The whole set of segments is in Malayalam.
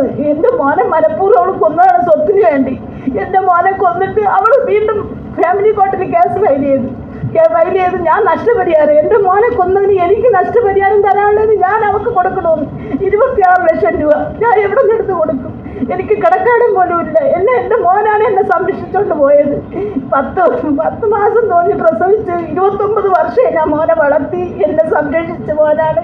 കൊന്നത്. എന്റെ മോനെ മനഃപൂർവം അവൾ കൊന്നതാണ് സ്വത്തിന് വേണ്ടി. എന്റെ മോനെ കൊന്നിട്ട് അവൾ വീണ്ടും ഫാമിലി കോർട്ടിൽ കേസ് ഫയൽ ചെയ്തു. ഫയൽ ചെയ്ത് ഞാൻ നഷ്ടപരിഹാരം. എന്റെ മോനെ കൊന്നതിന് എനിക്ക് നഷ്ടപരിഹാരം തരാനുള്ളത് ഞാൻ അവൾക്ക് കൊടുക്കണമെന്ന്. ഇരുപത്തിയാറ് ലക്ഷം രൂപ ഞാൻ എവിടെ നിന്ന് എടുത്ത് കൊടുക്കും? എനിക്ക് കിടക്കാടും പോലും ഇല്ല എന്നെ എന്റെ മോനാണ് എന്നെ സംരക്ഷിച്ചുകൊണ്ട് പോയത്. പത്ത് പത്ത് മാസം തോന്നി പ്രസവിച്ച് ഇരുപത്തൊമ്പത് വർഷം ഞാൻ മോനെ വളർത്തി എന്നെ സംരക്ഷിച്ച മോനാണ്.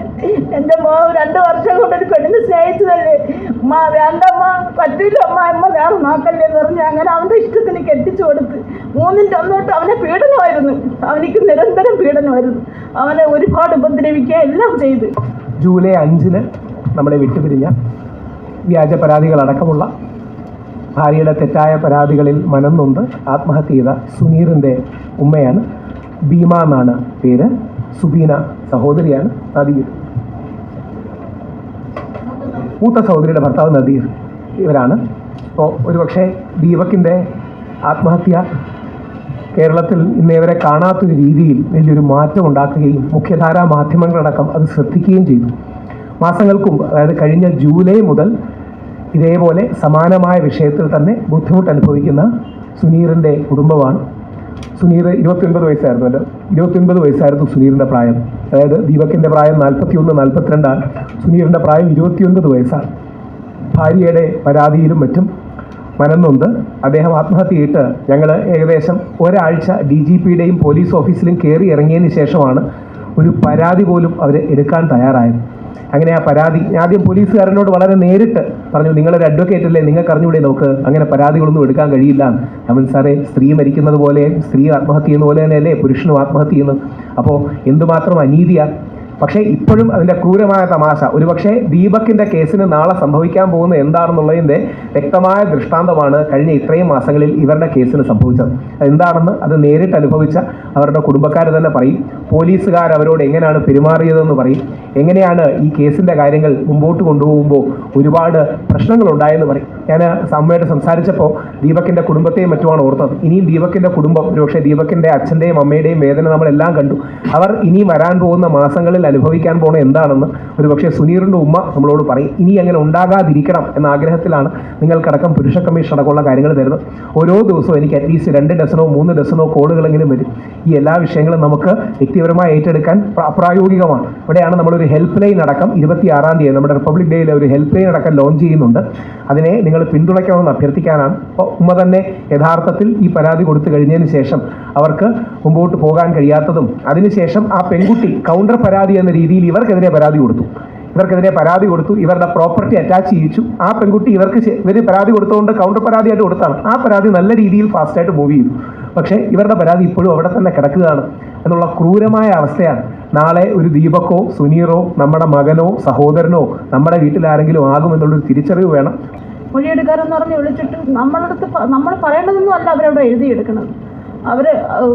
എന്റെ മോ രണ്ട് വർഷം കൊണ്ട് ഒരു പെണ്ണിനെ സ്നേഹിച്ചതല്ലേ? അമ്മ വേണ്ടമ്മ പറ്റില്ല അമ്മ അമ്മ വേറെ നോക്കല്ലേ എന്ന് പറഞ്ഞ് അങ്ങനെ അവന്റെ ഇഷ്ടത്തിന് കെട്ടിച്ചു കൊടുത്ത്. മൂന്നിന്റെ അന്നോട്ട് അവനെ പീഡനമായിരുന്നു. അവനിക്ക് നിരന്തരം പീഡനമായിരുന്നു. അവനെ ഒരുപാട് ഉപദ്രവിക്കുക എല്ലാം ചെയ്ത്. ജൂലൈ അഞ്ചിന് നമ്മളെ വിട്ടുപിരിഞ്ഞ വ്യാജ പരാതികളടക്കമുള്ള ഭാര്യയുടെ തെറ്റായ പരാതികളിൽ മനന്നുണ്ട് ആത്മഹത്യ ചെയ്ത സുനീറിന്റെ ഉമ്മയാണ് ഭീമ എന്നാണ് പേര്. സുബീന സഹോദരിയാണ് നദീർ. മൂത്ത സഹോദരിയുടെ ഭർത്താവ് നദീർ ഇവരാണ്. അപ്പോൾ ഒരുപക്ഷെ ദീപക്കിന്റെ ആത്മഹത്യ കേരളത്തിൽ ഇന്നേവരെ കാണാത്തൊരു രീതിയിൽ വലിയൊരു മാറ്റം ഉണ്ടാക്കുകയും മുഖ്യധാരാ മാധ്യമങ്ങളടക്കം അത് ശ്രദ്ധിക്കുകയും ചെയ്തു. മാസങ്ങൾക്കും അതായത് കഴിഞ്ഞ ജൂലൈ മുതൽ ഇതേപോലെ സമാനമായ വിഷയത്തിൽ തന്നെ ബുദ്ധിമുട്ട് അനുഭവിക്കുന്ന സുനീറിന്റെ കുടുംബമാണ്. സുനീർ ഇരുപത്തിയൊൻപത് വയസ്സായിരുന്നു എന്റെ ഇരുപത്തിയൊൻപത് വയസ്സായിരുന്നു സുനീറിന്റെ പ്രായം. അതായത് ദീപക്കിന്റെ പ്രായം നാൽപ്പത്തി ഒന്ന് നാൽപ്പത്തിരണ്ടാണ്. സുനീറിന്റെ പ്രായം ഇരുപത്തിയൊൻപത് വയസ്സാണ്. ഭാര്യയുടെ പരാതിയിലും മറ്റും മനന്നുണ്ട്. അദ്ദേഹം ആത്മഹത്യ ചെയ്തിട്ട് ഞങ്ങൾ ഏകദേശം ഒരാഴ്ച ഡി ജി പിയുടെയും പോലീസ് ഓഫീസിലും കയറി ഇറങ്ങിയതിന് ശേഷമാണ് ഒരു പരാതി പോലും അവർ എടുക്കാൻ തയ്യാറായത്. അങ്ങനെ ആ പരാതി ആദ്യം പോലീസുകാരനോട് വളരെ നേരിട്ട് പറഞ്ഞു നിങ്ങളൊരു അഡ്വക്കേറ്റ് അല്ലേ? നിങ്ങൾക്ക് അറിഞ്ഞൂടെ നമുക്ക് അങ്ങനെ പരാതികളൊന്നും എടുക്കാൻ കഴിയില്ല. അവൻ സാറേ സ്ത്രീ മരിക്കുന്നത് പോലെ സ്ത്രീ ആത്മഹത്യ ചെയ്യുന്ന പോലെ തന്നെയല്ലേ? പുരുഷനും ആത്മഹത്യ ചെയ്യുന്നു. അപ്പോൾ എന്തുമാത്രം അനീതിയാണ് പക്ഷേ ഇപ്പോഴും അതിന്റെ ക്രൂരമായ തമാശ. ഒരുപക്ഷെ ദീപക്കിന്റെ കേസിന് നാളെ സംഭവിക്കാൻ പോകുന്ന എന്താണെന്നുള്ളതിന്റെ വ്യക്തമായ ദൃഷ്ടാന്തമാണ് കഴിഞ്ഞ ഇത്രയും മാസങ്ങളിൽ ഇവരുടെ കേസിന് സംഭവിച്ചത്. എന്താണെന്ന് അത് നേരിട്ട് അനുഭവിച്ച അവരുടെ കുടുംബക്കാർ തന്നെ പറയും. പോലീസുകാർ അവരോട് എങ്ങനെയാണ് പെരുമാറിയതെന്ന് പറയും. എങ്ങനെയാണ് ഈ കേസിന്റെ കാര്യങ്ങൾ മുമ്പോട്ട് കൊണ്ടുപോകുമ്പോൾ ഒരുപാട് പ്രശ്നങ്ങളുണ്ടായെന്ന് പറയും. ഞാൻ അമ്മയോട് സംസാരിച്ചപ്പോൾ ദീപക്കിന്റെ കുടുംബത്തെയും മറ്റുമാണ് ഓർത്തത്. ഇനിയും ദീപക്കിന്റെ കുടുംബം ഒരുപക്ഷെ ദീപക്കിന്റെ അച്ഛന്റെയും അമ്മയുടെയും വേദന നമ്മളെല്ലാം കണ്ടു. അവർ ഇനി വരാൻ പോകുന്ന മാസങ്ങളിൽ അനുഭവിക്കാൻ പോണ എന്താണെന്ന് ഒരുപക്ഷെ സുനീറിന്റെ ഉമ്മ നമ്മളോട് പറയും. ഇനി അങ്ങനെ ഉണ്ടാകാതിരിക്കണം എന്ന ആഗ്രഹത്തിലാണ് നിങ്ങൾക്കടക്കം പുരുഷ കമ്മീഷൻ അടക്കമുള്ള കാര്യങ്ങൾ തരുന്നത്. ഓരോ ദിവസവും എനിക്ക് അറ്റ്ലീസ്റ്റ് രണ്ട് ഡസനോ മൂന്ന് ഡസനോ കോളുകളെങ്കിലും വരും. ഈ എല്ലാ വിഷയങ്ങളും നമുക്ക് വ്യക്തിപരമായി ഏറ്റെടുക്കാൻ പ്രായോഗികമാണ്. ഇവിടെയാണ് നമ്മളൊരു ഹെൽപ്പ് ലൈൻ അടക്കം ഇരുപത്തി ആറാം തീയതി നമ്മുടെ റിപ്പബ്ലിക് ഡേയിൽ ഒരു ഹെൽപ്പ് ലൈൻ അടക്കം ലോഞ്ച് ചെയ്യുന്നുണ്ട്. അതിനെ നിങ്ങൾ പിന്തുണയ്ക്കണമെന്ന് അഭ്യർത്ഥിക്കാനാണ്. അപ്പോൾ ഉമ്മ തന്നെ യഥാർത്ഥത്തിൽ ഈ പരാതി കൊടുത്തു കഴിഞ്ഞതിന് ശേഷം അവർക്ക് മുമ്പോട്ട് പോകാൻ കഴിയാത്തതും അതിനുശേഷം ആ പെൺകുട്ടി കൗണ്ടർ പരാതി എന്ന രീതിയിൽ ഇവർക്കെതിരെ പരാതി കൊടുത്തു. ഇവർക്കെതിരെ പരാതി കൊടുത്തു. ഇവരുടെ പ്രോപ്പർട്ടി അറ്റാച്ച് ചെയ്യിച്ചു. ആ പെൺകുട്ടി ഇവർക്ക് ഇവർ പരാതി കൊടുത്തുകൊണ്ട് കൗണ്ടർ പരാതിയായിട്ട് കൊടുത്താണ്. ആ പരാതി നല്ല രീതിയിൽ ഫാസ്റ്റായിട്ട് മൂവ് ചെയ്തു. പക്ഷേ ഇവരുടെ പരാതി ഇപ്പോഴും അവിടെ തന്നെ കിടക്കുകയാണ് എന്നുള്ള ക്രൂരമായ അവസ്ഥയാണ്. നാളെ ഒരു ദീപക്കോ സുനീറോ നമ്മുടെ മകനോ സഹോദരനോ നമ്മുടെ വീട്ടിൽ വീട്ടിലാരെങ്കിലും ആകുമെന്നുള്ളൊരു തിരിച്ചറിവ് വേണം. മൊഴിയെടുക്കാരെന്ന് പറഞ്ഞ് വിളിച്ചിട്ട് നമ്മളടുത്ത് നമ്മൾ പറയേണ്ടതൊന്നും അല്ല അവരവിടെ എഴുതിയെടുക്കണം അവർ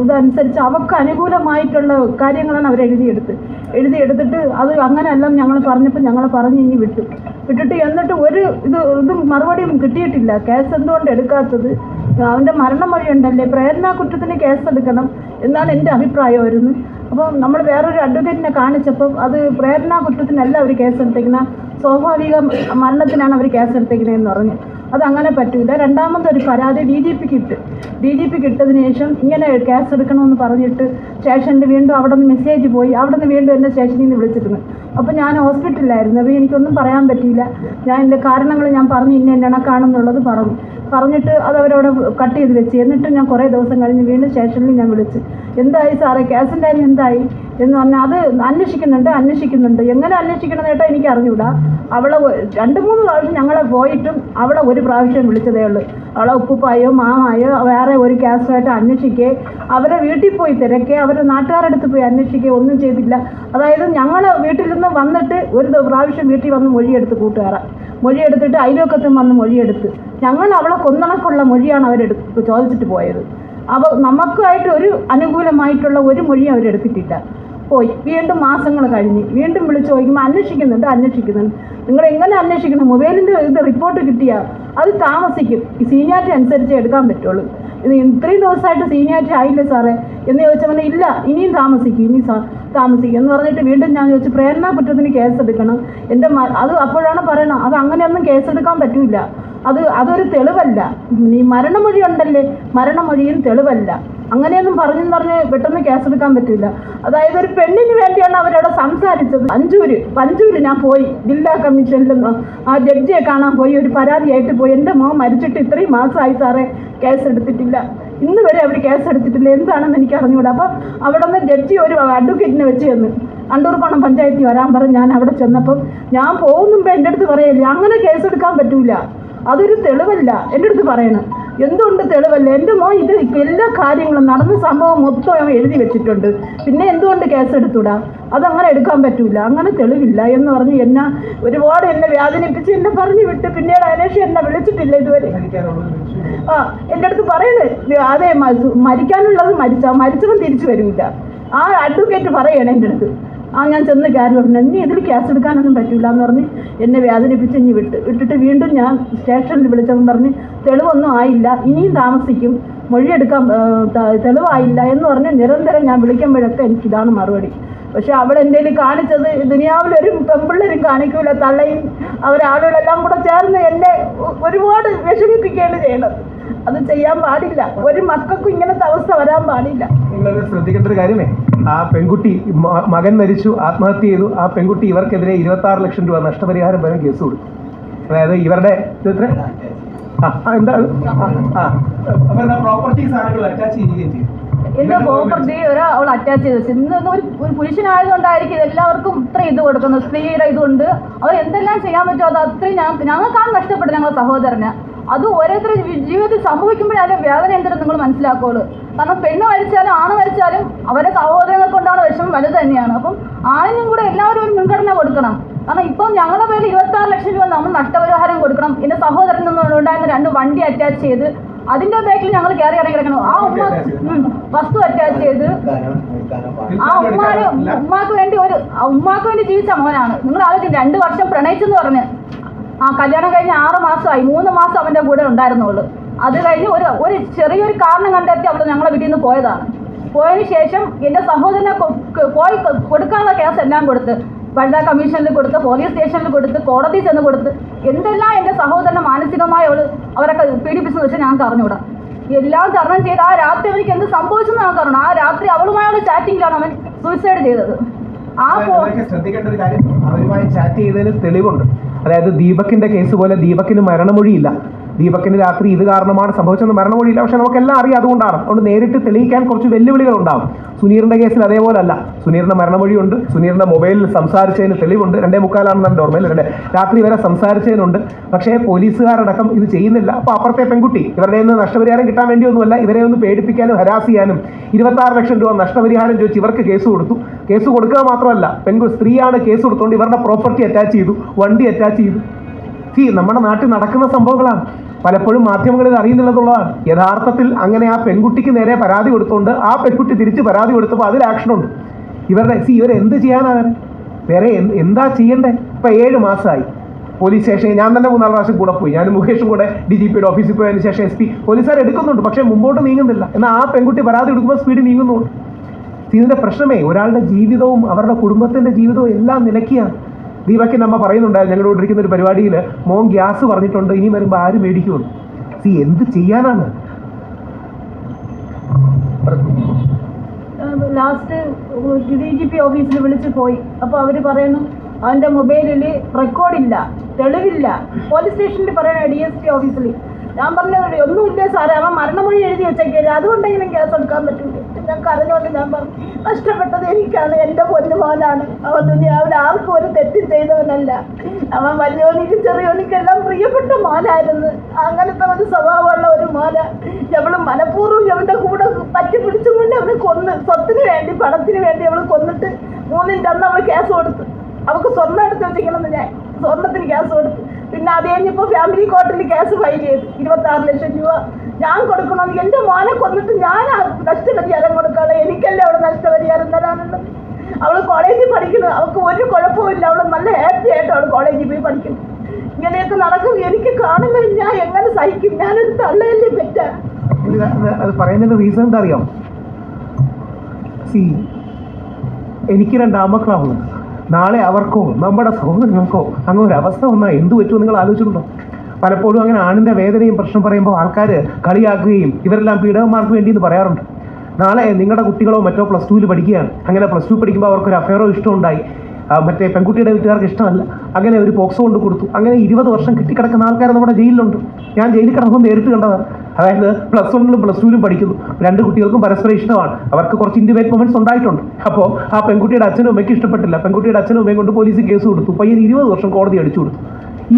ഇതനുസരിച്ച് അവർക്ക് അനുകൂലമായിട്ടുള്ള കാര്യങ്ങളാണ് അവർ എഴുതിയെടുത്ത് എഴുതിയെടുത്തിട്ട് അത് അങ്ങനെയല്ല ഞങ്ങൾ പറഞ്ഞപ്പോൾ ഞങ്ങൾ പറഞ്ഞ് ഇനി വിട്ടു. വിട്ടിട്ട് എന്നിട്ട് ഒരു ഇത് ഇതും മറുപടിയും കിട്ടിയിട്ടില്ല. കേസ് എന്തുകൊണ്ട് എടുക്കാത്തത്? അവന്റെ മരണം ഉണ്ടല്ലേ പ്രേരണാ കുറ്റത്തിന് കേസ് എടുക്കണം എന്നാണ് എന്റെ അഭിപ്രായമായിരുന്നു. അപ്പോൾ നമ്മൾ വേറൊരു അഡ്വക്കേറ്റിനെ കാണിച്ചപ്പോൾ അത് പ്രേരണാ കുറ്റത്തിനല്ല അവർ കേസ് എടുത്തേക്കുന്ന. സ്വാഭാവിക മരണത്തിനാണ് അവർ കേസ് എടുത്തേക്കുന്നതെന്ന് പറഞ്ഞു. അതങ്ങനെ പറ്റൂല. രണ്ടാമതൊരു പരാതി ഡി ജി പിക്ക് ഇട്ട്. ഡി ജി പിക്ക് ഇട്ടതിന് ശേഷം ഇങ്ങനെ കേസ് എടുക്കണമെന്ന് പറഞ്ഞിട്ട് സ്റ്റേഷനിൽ വീണ്ടും അവിടെ നിന്ന് മെസ്സേജ് പോയി. അവിടെ നിന്ന് വീണ്ടും എന്നെ സ്റ്റേഷനിൽ നിന്ന് വിളിച്ചിരുന്നു. അപ്പോൾ ഞാൻ ഹോസ്പിറ്റലിലായിരുന്നു. അപ്പോൾ എനിക്കൊന്നും പറയാൻ പറ്റിയില്ല. ഞാൻ എന്റെ കാരണങ്ങൾ ഞാൻ പറഞ്ഞു ഇന്ന ഇണക്കാണെന്നുള്ളത് പറഞ്ഞു. പറഞ്ഞിട്ട് അത് അവരവിടെ കട്ട് ചെയ്ത് വെച്ച്. എന്നിട്ട് ഞാൻ കുറേ ദിവസം കഴിഞ്ഞ് വീണ്ടും സ്റ്റേഷനിൽ ഞാൻ വിളിച്ച്. എന്തായി സാറേ? കേസിന്റെ കാര്യം എന്തായി? എന്ന് പറഞ്ഞാൽ അത് അന്വേഷിക്കുന്നുണ്ട് അന്വേഷിക്കുന്നുണ്ട്. എങ്ങനെ അന്വേഷിക്കണം ചേട്ടാ എനിക്ക് അറിഞ്ഞൂടാ അവളെ രണ്ട് മൂന്ന് പ്രാവശ്യം ഞങ്ങളെ പോയിട്ടും അവളെ ഒരു പ്രാവശ്യം വിളിച്ചതേ ഉള്ളൂ. അവളെ ഉപ്പുപ്പായോ മാമായോ വേറെ ഒരു കേസുമായിട്ട് അന്വേഷിക്കേ. അവരെ വീട്ടിൽ പോയി തിരക്കേ. അവരെ നാട്ടുകാരടുത്ത് പോയി അന്വേഷിക്കുക ഒന്നും ചെയ്തില്ല. അതായത് ഞങ്ങൾ വീട്ടിൽ നിന്ന് വന്നിട്ട് ഒരു പ്രാവശ്യം വീട്ടിൽ വന്ന് മൊഴിയെടുത്ത് കൂട്ടുകാരാ. മൊഴിയെടുത്തിട്ട് അയൽവക്കത്തും വന്ന് മൊഴിയെടുത്ത്. ഞങ്ങൾ അവളെ കൊന്നണക്കുള്ള മൊഴിയാണ് അവരെടുത്ത് ചോദിച്ചിട്ട് പോയത്. അപ്പോൾ നമുക്കായിട്ട് ഒരു അനുകൂലമായിട്ടുള്ള ഒരു മൊഴിയും അവരെടുത്തിട്ടില്ല. പോയി. വീണ്ടും മാസങ്ങൾ കഴിഞ്ഞ്. വീണ്ടും വിളിച്ച് ചോദിക്കുമ്പോൾ അന്വേഷിക്കുന്നുണ്ട് അന്വേഷിക്കുന്നുണ്ട്. നിങ്ങൾ എങ്ങനെ അന്വേഷിക്കണം? മൊബൈലിന്റെ ഇത് റിപ്പോർട്ട് കിട്ടിയാൽ അത് താമസിക്കും. ഈ സീനിയാരിറ്റി അനുസരിച്ച് എടുക്കാൻ പറ്റുള്ളൂ. ഇത് ഇത്രയും ദിവസമായിട്ട് സീനിയാരിറ്റി ആയില്ലേ സാറേ? എന്ന് ചോദിച്ചവൻ ഇല്ല ഇനിയും താമസിക്കും ഇനി താമസിക്കും എന്ന് പറഞ്ഞിട്ട് വീണ്ടും ഞാൻ ചോദിച്ചു പ്രേരണ കുറ്റത്തിന് കേസെടുക്കണം എന്റെ അത് അപ്പോഴാണ് പറയണം അത് അങ്ങനെയൊന്നും കേസെടുക്കാൻ പറ്റില്ല അത് അതൊരു തെളിവല്ല. ഈ മരണമൊഴി ഉണ്ടല്ലേ? മരണമൊഴിയും തെളിവല്ല. അങ്ങനെയൊന്നും പറഞ്ഞെന്ന് പറഞ്ഞ് പെട്ടെന്ന് കേസെടുക്കാൻ പറ്റില്ല. അതായത് ഒരു പെണ്ണിന് വേണ്ടിയാണ് അവരവിടെ സംസാരിച്ചത്. പഞ്ചൂര് പഞ്ചൂര് ഞാൻ പോയി. ജില്ലാ കമ്മീഷനിൽ ആ ജഡ്ജിയെ കാണാൻ പോയി. ഒരു പരാതിയായിട്ട് പോയി. എന്റെ മോൻ മരിച്ചിട്ട് ഇത്രയും മാസമായി സാറേ. കേസെടുത്തിട്ടില്ല ഇന്ന് വരെ അവർ കേസെടുത്തിട്ടില്ല എന്താണെന്ന് എനിക്ക് അറിഞ്ഞുകൂടാ. അപ്പോൾ അവിടെ നിന്ന് ജഡ്ജി ഒരു അഡ്വക്കേറ്റിനെ വെച്ച് തന്നു അണ്ടൂർക്കോണം പഞ്ചായത്തിൽ വരാൻ പറഞ്ഞ് ഞാൻ അവിടെ ചെന്നപ്പം ഞാൻ പോകുന്നുമ്പോൾ എന്റെ അടുത്ത് പറയല്ലേ അങ്ങനെ കേസെടുക്കാൻ പറ്റൂല. അതൊരു തെളിവല്ല. എന്റെ അടുത്ത് പറയണം. എന്തുകൊണ്ട് തെളിവല്ല? എന്റെ മോൻ ഇത് എല്ലാ കാര്യങ്ങളും നടന്ന സംഭവം മൊത്തം അവൻ എഴുതി വെച്ചിട്ടുണ്ട്. പിന്നെ എന്തുകൊണ്ട് കേസ് എടുത്തൂടാ? അതങ്ങനെ എടുക്കാൻ പറ്റൂല. അങ്ങനെ തെളിവില്ല എന്ന് പറഞ്ഞ് എന്നെ ഒരുപാട് എന്നെ വ്യാപനിപ്പിച്ച് എന്നെ പറഞ്ഞു വിട്ട് പിന്നീട് അനേഷ് എന്നെ വിളിച്ചിട്ടില്ല ഇതുവരെ. ആ എന്റെ അടുത്ത് പറയണേ. അതെ മരിക്കാനുള്ളത് മരിച്ച മരിച്ചവൻ തിരിച്ചു വരില്ല ആ അഡ്വക്കേറ്റ് പറയണേ എന്റെ അടുത്ത്. ആ ഞാൻ ചെന്ന് കയറി പറഞ്ഞു. നീ ഇതിൽ കേസ് എടുക്കാനൊന്നും പറ്റില്ല എന്ന് പറഞ്ഞ് എന്നെ വേദനിപ്പിച്ച് ഇനി വിട്ട് വിട്ടിട്ട് വീണ്ടും ഞാൻ സ്റ്റേഷനിൽ വിളിച്ചെന്ന് പറഞ്ഞ് തെളിവൊന്നും ആയില്ല. ഇനിയും താമസിക്കും. മൊഴിയെടുക്കാൻ തെളിവായില്ല എന്ന് പറഞ്ഞ് നിരന്തരം ഞാൻ വിളിക്കുമ്പോഴൊക്കെ എനിക്കിതാണ് മറുപടി. പക്ഷെ അവൾ എന്തേലും കാണിച്ചത്? ദുനിയാവിലൊരു പെമ്പിള്ളേരും കാണിക്കൂല തള്ളയും അവരാളുകളെല്ലാം കൂടെ ചേർന്ന് എന്നെ ഒരുപാട് വിഷമിപ്പിക്കുകയാണ് ചെയ്യണത്. അത് ചെയ്യാൻ പാടില്ല. ഒരു മക്കൾക്കും ഇങ്ങനത്തെ അവസ്ഥ വരാൻ പാടില്ല. നിങ്ങൾ ശ്രദ്ധിക്കേണ്ട ഒരു കാര്യമേ ആ പെൺകുട്ടി മകൻ മരിച്ചു ആത്മഹത്യ ചെയ്തു ആ പെൺകുട്ടി ഇവർക്കെതിരെ ഇരുപത്തി ആറ് ലക്ഷം രൂപ നഷ്ടപരിഹാരം വരെ കേസ് കൊടുത്തു. അതായത് ഇവരുടെ എന്താണ്. അവരുടെ പ്രോപ്പർട്ടീസ് ആണെങ്കിൽ അറ്റാച്ച് ചെയ്യുകയും ചെയ്തു. എന്റെ പ്രോപ്പർട്ടി ഒരു അവൾ അറ്റാച്ച് ചെയ്ത്. വെച്ചു ഇന്ന് ഒരു ഒരു പുരുഷനായതുകൊണ്ടായിരിക്കും ഇതെല്ലാവർക്കും ഇത്ര ഇത് കൊടുക്കുന്നത്. സ്ത്രീയുടെ ഇതുകൊണ്ട് അവർ എന്തെല്ലാം ചെയ്യാൻ പറ്റുമോ അത് അത്രയും ഞങ്ങൾക്ക് ഞങ്ങൾക്കാണ് നഷ്ടപ്പെട്ടത് ഞങ്ങളുടെ സഹോദരന്. അത് ഓരോരുത്തരും ജീവിതത്തിൽ സംഭവിക്കുമ്പോഴേ അതിന്റെ വേദന എന്തെങ്കിലും നിങ്ങൾ മനസ്സിലാക്കുള്ളൂ. കാരണം പെണ്ണ് മരിച്ചാലും ആണ് മരിച്ചാലും അവരെ സഹോദരങ്ങൾ കൊണ്ടാണ് വിഷമം വലുത് തന്നെയാണ്. അപ്പം ആണിനും കൂടെ എല്ലാവരും ഒരു മുൻഗണന കൊടുക്കണം. കാരണം ഇപ്പം ഞങ്ങളുടെ പേരിൽ ഇരുപത്തി ആറ് ലക്ഷം രൂപ നമ്മൾ നഷ്ടപരിഹാരം കൊടുക്കണം. എന്റെ സഹോദരൻ നിന്നുണ്ടായിരുന്ന രണ്ട് വണ്ടി അറ്റാച്ച് ചെയ്ത് അതിന്റെ ബാക്കിൽ ഞങ്ങൾ കയറി ഇറങ്ങി കിടക്കണം ആ ഉമ്മ വസ്തു അറ്റാച്ച് ചെയ്ത് ആ ഉമ്മാന് ഉമ്മാക്ക് വേണ്ടി ഒരു ഉമ്മാക്ക് വേണ്ടി ജീവിച്ച മോനാണ്. നിങ്ങൾ ആലോചിക്കും രണ്ട് വർഷം പ്രണയിച്ചെന്ന് പറഞ്ഞ്. ആ കല്യാണം കഴിഞ്ഞ് ആറ് മാസമായി. മൂന്ന് മാസം അവന്റെ കൂടെ ഉണ്ടായിരുന്നുള്ളൂ. അത് കഴിഞ്ഞ് ഒരു ഒരു ചെറിയൊരു കാരണം കണ്ടെത്തി അവൾ ഞങ്ങളെ വീട്ടിൽ നിന്ന് പോയതാണ്. പോയതിനു ശേഷം എന്റെ സഹോദരനെ പോയി കൊടുക്കാനുള്ള കേസ് എല്ലാം കൊടുത്ത് വനിതാ കമ്മീഷനിൽ കൊടുത്ത് പോലീസ് സ്റ്റേഷനിൽ കൊടുത്ത് കോടതി ചെന്ന് കൊടുത്ത് എന്തെല്ലാം എന്റെ സഹോദരനെ മാനസികമായ അവൾ അവരൊക്കെ പീഡിപ്പിച്ചെന്ന് വെച്ചാൽ ഞാൻ അറിഞ്ഞൂടാ എല്ലാം തരണം ചെയ്ത് ആ രാത്രി അവർക്ക് എന്ത് സംഭവിച്ചെന്ന് ഞാൻ അറിയണം ആ രാത്രി അവളുമായുള്ള ചാറ്റിങ്ങിലാണ് അവൻ സൂയിസൈഡ് ചെയ്തത്. ആ ശ്രദ്ധിക്കേണ്ട ഒരു കാര്യം അവരുമായി ചാറ്റ് ചെയ്തതിന് തെളിവുണ്ട്. അതായത് ദീപക്കിന്റെ കേസ് പോലെ ദീപക്കിന് മരണമൊഴിയില്ല. ദീപകിന് രാത്രി ഇത് കാരണമാണ് സംഭവിച്ചെന്ന് മരണമൊഴിയില്ല. പക്ഷെ നമുക്കെല്ലാം അറിയാം അതുകൊണ്ടാണ്. അതുകൊണ്ട് നേരിട്ട് തെളിയിക്കാൻ കുറച്ച് വെല്ലുവിളികൾ ഉണ്ടാകും സുനീറിന്റെ കേസിൽ അതേപോലല്ല. സുനീറിന്റെ മരണമൊഴിയുണ്ട്. സുനീറിന്റെ മൊബൈലിൽ സംസാരിച്ചതിന് തെളിവുണ്ട്. രണ്ടേ മുക്കാലാണെന്ന് എന്റെ ഓർമ്മയിൽ. രണ്ട് രാത്രി വരെ സംസാരിച്ചതിനുണ്ട്. പക്ഷേ പോലീസുകാരടക്കം ഇത് ചെയ്യുന്നില്ല. അപ്പോൾ അപ്പുറത്തെ പെൺകുട്ടി ഇവരുടെ നിന്ന് നഷ്ടപരിഹാരം കിട്ടാൻ വേണ്ടിയൊന്നുമല്ല. ഇവരെ ഒന്ന് പേടിപ്പിക്കാനും ഹരാസ് ചെയ്യാനും ഇരുപത്താറ് ലക്ഷം രൂപ നഷ്ടപരിഹാരം ചോദിച്ച് ഇവർക്ക് കേസ് കൊടുത്തു. കേസ് കൊടുക്കുക മാത്രമല്ല പെൺകു സ്ത്രീയാണ് കേസ് കൊടുത്തുകൊണ്ട് ഇവരുടെ പ്രോപ്പർട്ടി അറ്റാച്ച് ചെയ്തു. വണ്ടി അറ്റാച്ച് ചെയ്തു. സി നമ്മുടെ നാട്ടിൽ നടക്കുന്ന സംഭവങ്ങളാണ്. പലപ്പോഴും മാധ്യമങ്ങൾ ഇത് അറിയുന്നില്ലെന്നുള്ളതാണ് യഥാർത്ഥത്തിൽ അങ്ങനെ ആ പെൺകുട്ടിക്ക് നേരെ പരാതി കൊടുത്തുകൊണ്ട് ആ പെൺകുട്ടി തിരിച്ച് പരാതി കൊടുത്തപ്പോൾ അതിൽ ആക്ഷനുണ്ട് ഇവരുടെ സി ഇവർ എന്ത് ചെയ്യാനാണ്? വേറെ എന്ത് ചെയ്യണ്ടേ? ഇപ്പം ഏഴ് മാസമായി പോലീസ് സ്റ്റേഷനിൽ ഞാൻ തന്നെ മൂന്നാൽ പ്രാവശ്യം കൂടെ പോയി. ഞാൻ മുകേഷും കൂടെ ഡി ജി പിയുടെ ഓഫീസിൽ പോയതിന് ശേഷം എസ് പി പോലീസുകാർ എടുക്കുന്നുണ്ട്. പക്ഷേ മുമ്പോട്ട് നീങ്ങുന്നില്ല. എന്നാൽ ആ പെൺകുട്ടി പരാതി കൊടുക്കുമ്പോൾ സ്പീഡ് നീങ്ങുന്നുണ്ട്. ഇതിന്റെ പ്രശ്നമേ ഒരാളുടെ ജീവിതവും അവരുടെ കുടുംബത്തിന്റെ ജീവിതവും എല്ലാം നിലയ്ക്കുകയാണ്. ദീപയ്ക്ക് നമ്മ പറയുന്നുണ്ടായിരുന്നു ഞങ്ങളോട് ഇരിക്കുന്ന ഒരു പരിപാടിയിൽ മോൻ ഗ്യാസ് പറഞ്ഞിട്ടുണ്ട് ഇനി വരുമ്പോൾ ആര് മേടിക്കുമെന്ന്. സി എന്ത് ചെയ്യാനാണ്? ലാസ്റ്റ് ഡി ജി പി ഓഫീസിൽ വിളിച്ച് പോയി. അപ്പോൾ അവർ പറയുന്നു അവന്റെ മൊബൈലിൽ റെക്കോർഡില്ല തെളിവില്ല. പോലീസ് സ്റ്റേഷനിൽ പറയണേ ഡി എസ് പി ഓഫീസിൽ ഞാൻ പറഞ്ഞ ഒന്നുമില്ല സാറേ അവൻ മരണമൊഴി എഴുതി വെച്ചേക്കില്ല അതുകൊണ്ടെങ്കിലും കേസ് എടുക്കാൻ പറ്റൂല? ഞാൻ കരഞ്ഞോണ്ട് ഞാൻ പറഞ്ഞു നഷ്ടപ്പെട്ടത് എനിക്കാണ് എന്റെ പൊന്നു മോനാണ്. അവൻ അവൻ ആർക്കും ഒരു തെറ്റും ചെയ്തവനല്ല. അവൻ വലിയവനിക്ക് ചെറിയോനിക്കെല്ലാം പ്രിയപ്പെട്ട മോനായിരുന്നു. അങ്ങനത്തെ ഒരു സ്വഭാവമുള്ള ഒരു മോന. ഞമ്മൾ മനഃപൂർവം അവന്റെ കൂടെ പറ്റി പിടിച്ചും കൊണ്ട് അവനെ കൊന്ന് സ്വത്തിന് വേണ്ടി പണത്തിന് വേണ്ടി അവൾ കൊന്നിട്ട് മൂന്നിന്റെ അന്ന് അവൾ കേസ് കൊടുത്തു. അവൾക്ക് സ്വർണം എടുത്ത് വെച്ചിരിക്കണമെന്ന് ഞാൻ സ്വർണത്തിന് കേസ് കൊടുത്തു. പിന്നെ അത് കഴിഞ്ഞപ്പോൾ ഫാമിലി കോർട്ടിൽ കേസ് ഫയൽ ചെയ്തു. ഇരുപത്തി ആറ് ലക്ഷം രൂപ ഞാൻ കൊടുക്കണമെന്ന് എന്റെ മോനെ കൊന്നിട്ട് ഞാൻ നഷ്ടപരിഹാരം കൊടുക്കാതെ എനിക്കല്ലേ അവൾ നഷ്ടപരിഹാരം തരാനുള്ളത് അവൾ കോളേജിൽ പഠിക്കുന്നത് അവൾക്ക് ഒരു കുഴപ്പമില്ല അവൾ നല്ല ഹാപ്പി ആയിട്ട് അവൾ കോളേജിൽ പോയി പഠിക്കുന്നു ഇങ്ങനെയൊക്കെ നടക്കും. എനിക്ക് കാണുമ്പോൾ ഞാൻ എങ്ങനെ സഹിക്കും? ഞാനൊരു തള്ളയല്ലേ പറ്റാ? അത് റീസൺ എന്താ അറിയാം സി എനിക്ക് രണ്ട് ആമക്കളാവുന്നു നാളെ അവർക്കോ നമ്മുടെ സഹോദരങ്ങൾക്കോ അങ്ങനെ ഒരു അവസ്ഥ വന്നാൽ എന്ത് പറ്റുമോ നിങ്ങൾ ആലോചിച്ചിട്ടുണ്ടോ? പലപ്പോഴും അങ്ങനെ ആണിന്റെ വേദനയും പ്രശ്നം പറയുമ്പോൾ ആൾക്കാർ കളിയാക്കുകയും ഇവരെല്ലാം പീഡകന്മാർക്ക് വേണ്ടി എന്ന് പറയാറുണ്ട്. നാളെ നിങ്ങളുടെ കുട്ടികളോ മറ്റോ പ്ലസ് ടുവിൽ പഠിക്കുകയാണ്. അങ്ങനെ പ്ലസ് ടു പഠിക്കുമ്പോൾ അവർക്കൊരു അഫയറോ ഇഷ്ടമുണ്ടായി. മറ്റേ പെൺകുട്ടിയുടെ വീട്ടുകാർക്ക് ഇഷ്ടമല്ല. അങ്ങനെ ഒരു പോക്സോ കൊണ്ട് കൊടുത്തു. അങ്ങനെ ഇരുപത് വർഷം കിട്ടിക്കിടക്കുന്ന ആൾക്കാർ നമ്മുടെ ജയിലിലുണ്ട്. ഞാൻ ജയിലിൽ കിടക്കുമ്പോൾ നേരിട്ട് കണ്ടതാണ് അതായത് പ്ലസ് വണ്ണിലും പ്ലസ് ടുവിലും പഠിക്കുന്നു. രണ്ട് കുട്ടികൾക്കും പരസ്പരം ഇഷ്ടമാണ്. അവർക്ക് കുറച്ച് ഇന്റിമേറ്റ് മൊമെന്റ്സ് ഉണ്ടായിട്ടുണ്ട്. അപ്പോൾ ആ പെൺകുട്ടിയുടെ അച്ഛനും അമ്മയ്ക്ക് ഇഷ്ടപ്പെട്ടില്ല. പെൺകുട്ടിയുടെ അച്ഛനും അമ്മയും കൊണ്ട് പോലീസ് കേസ് കൊടുത്തു. പയ്യൻ ഇരുപത് വർഷം കോടതി അടിച്ചു കൊടുത്തു.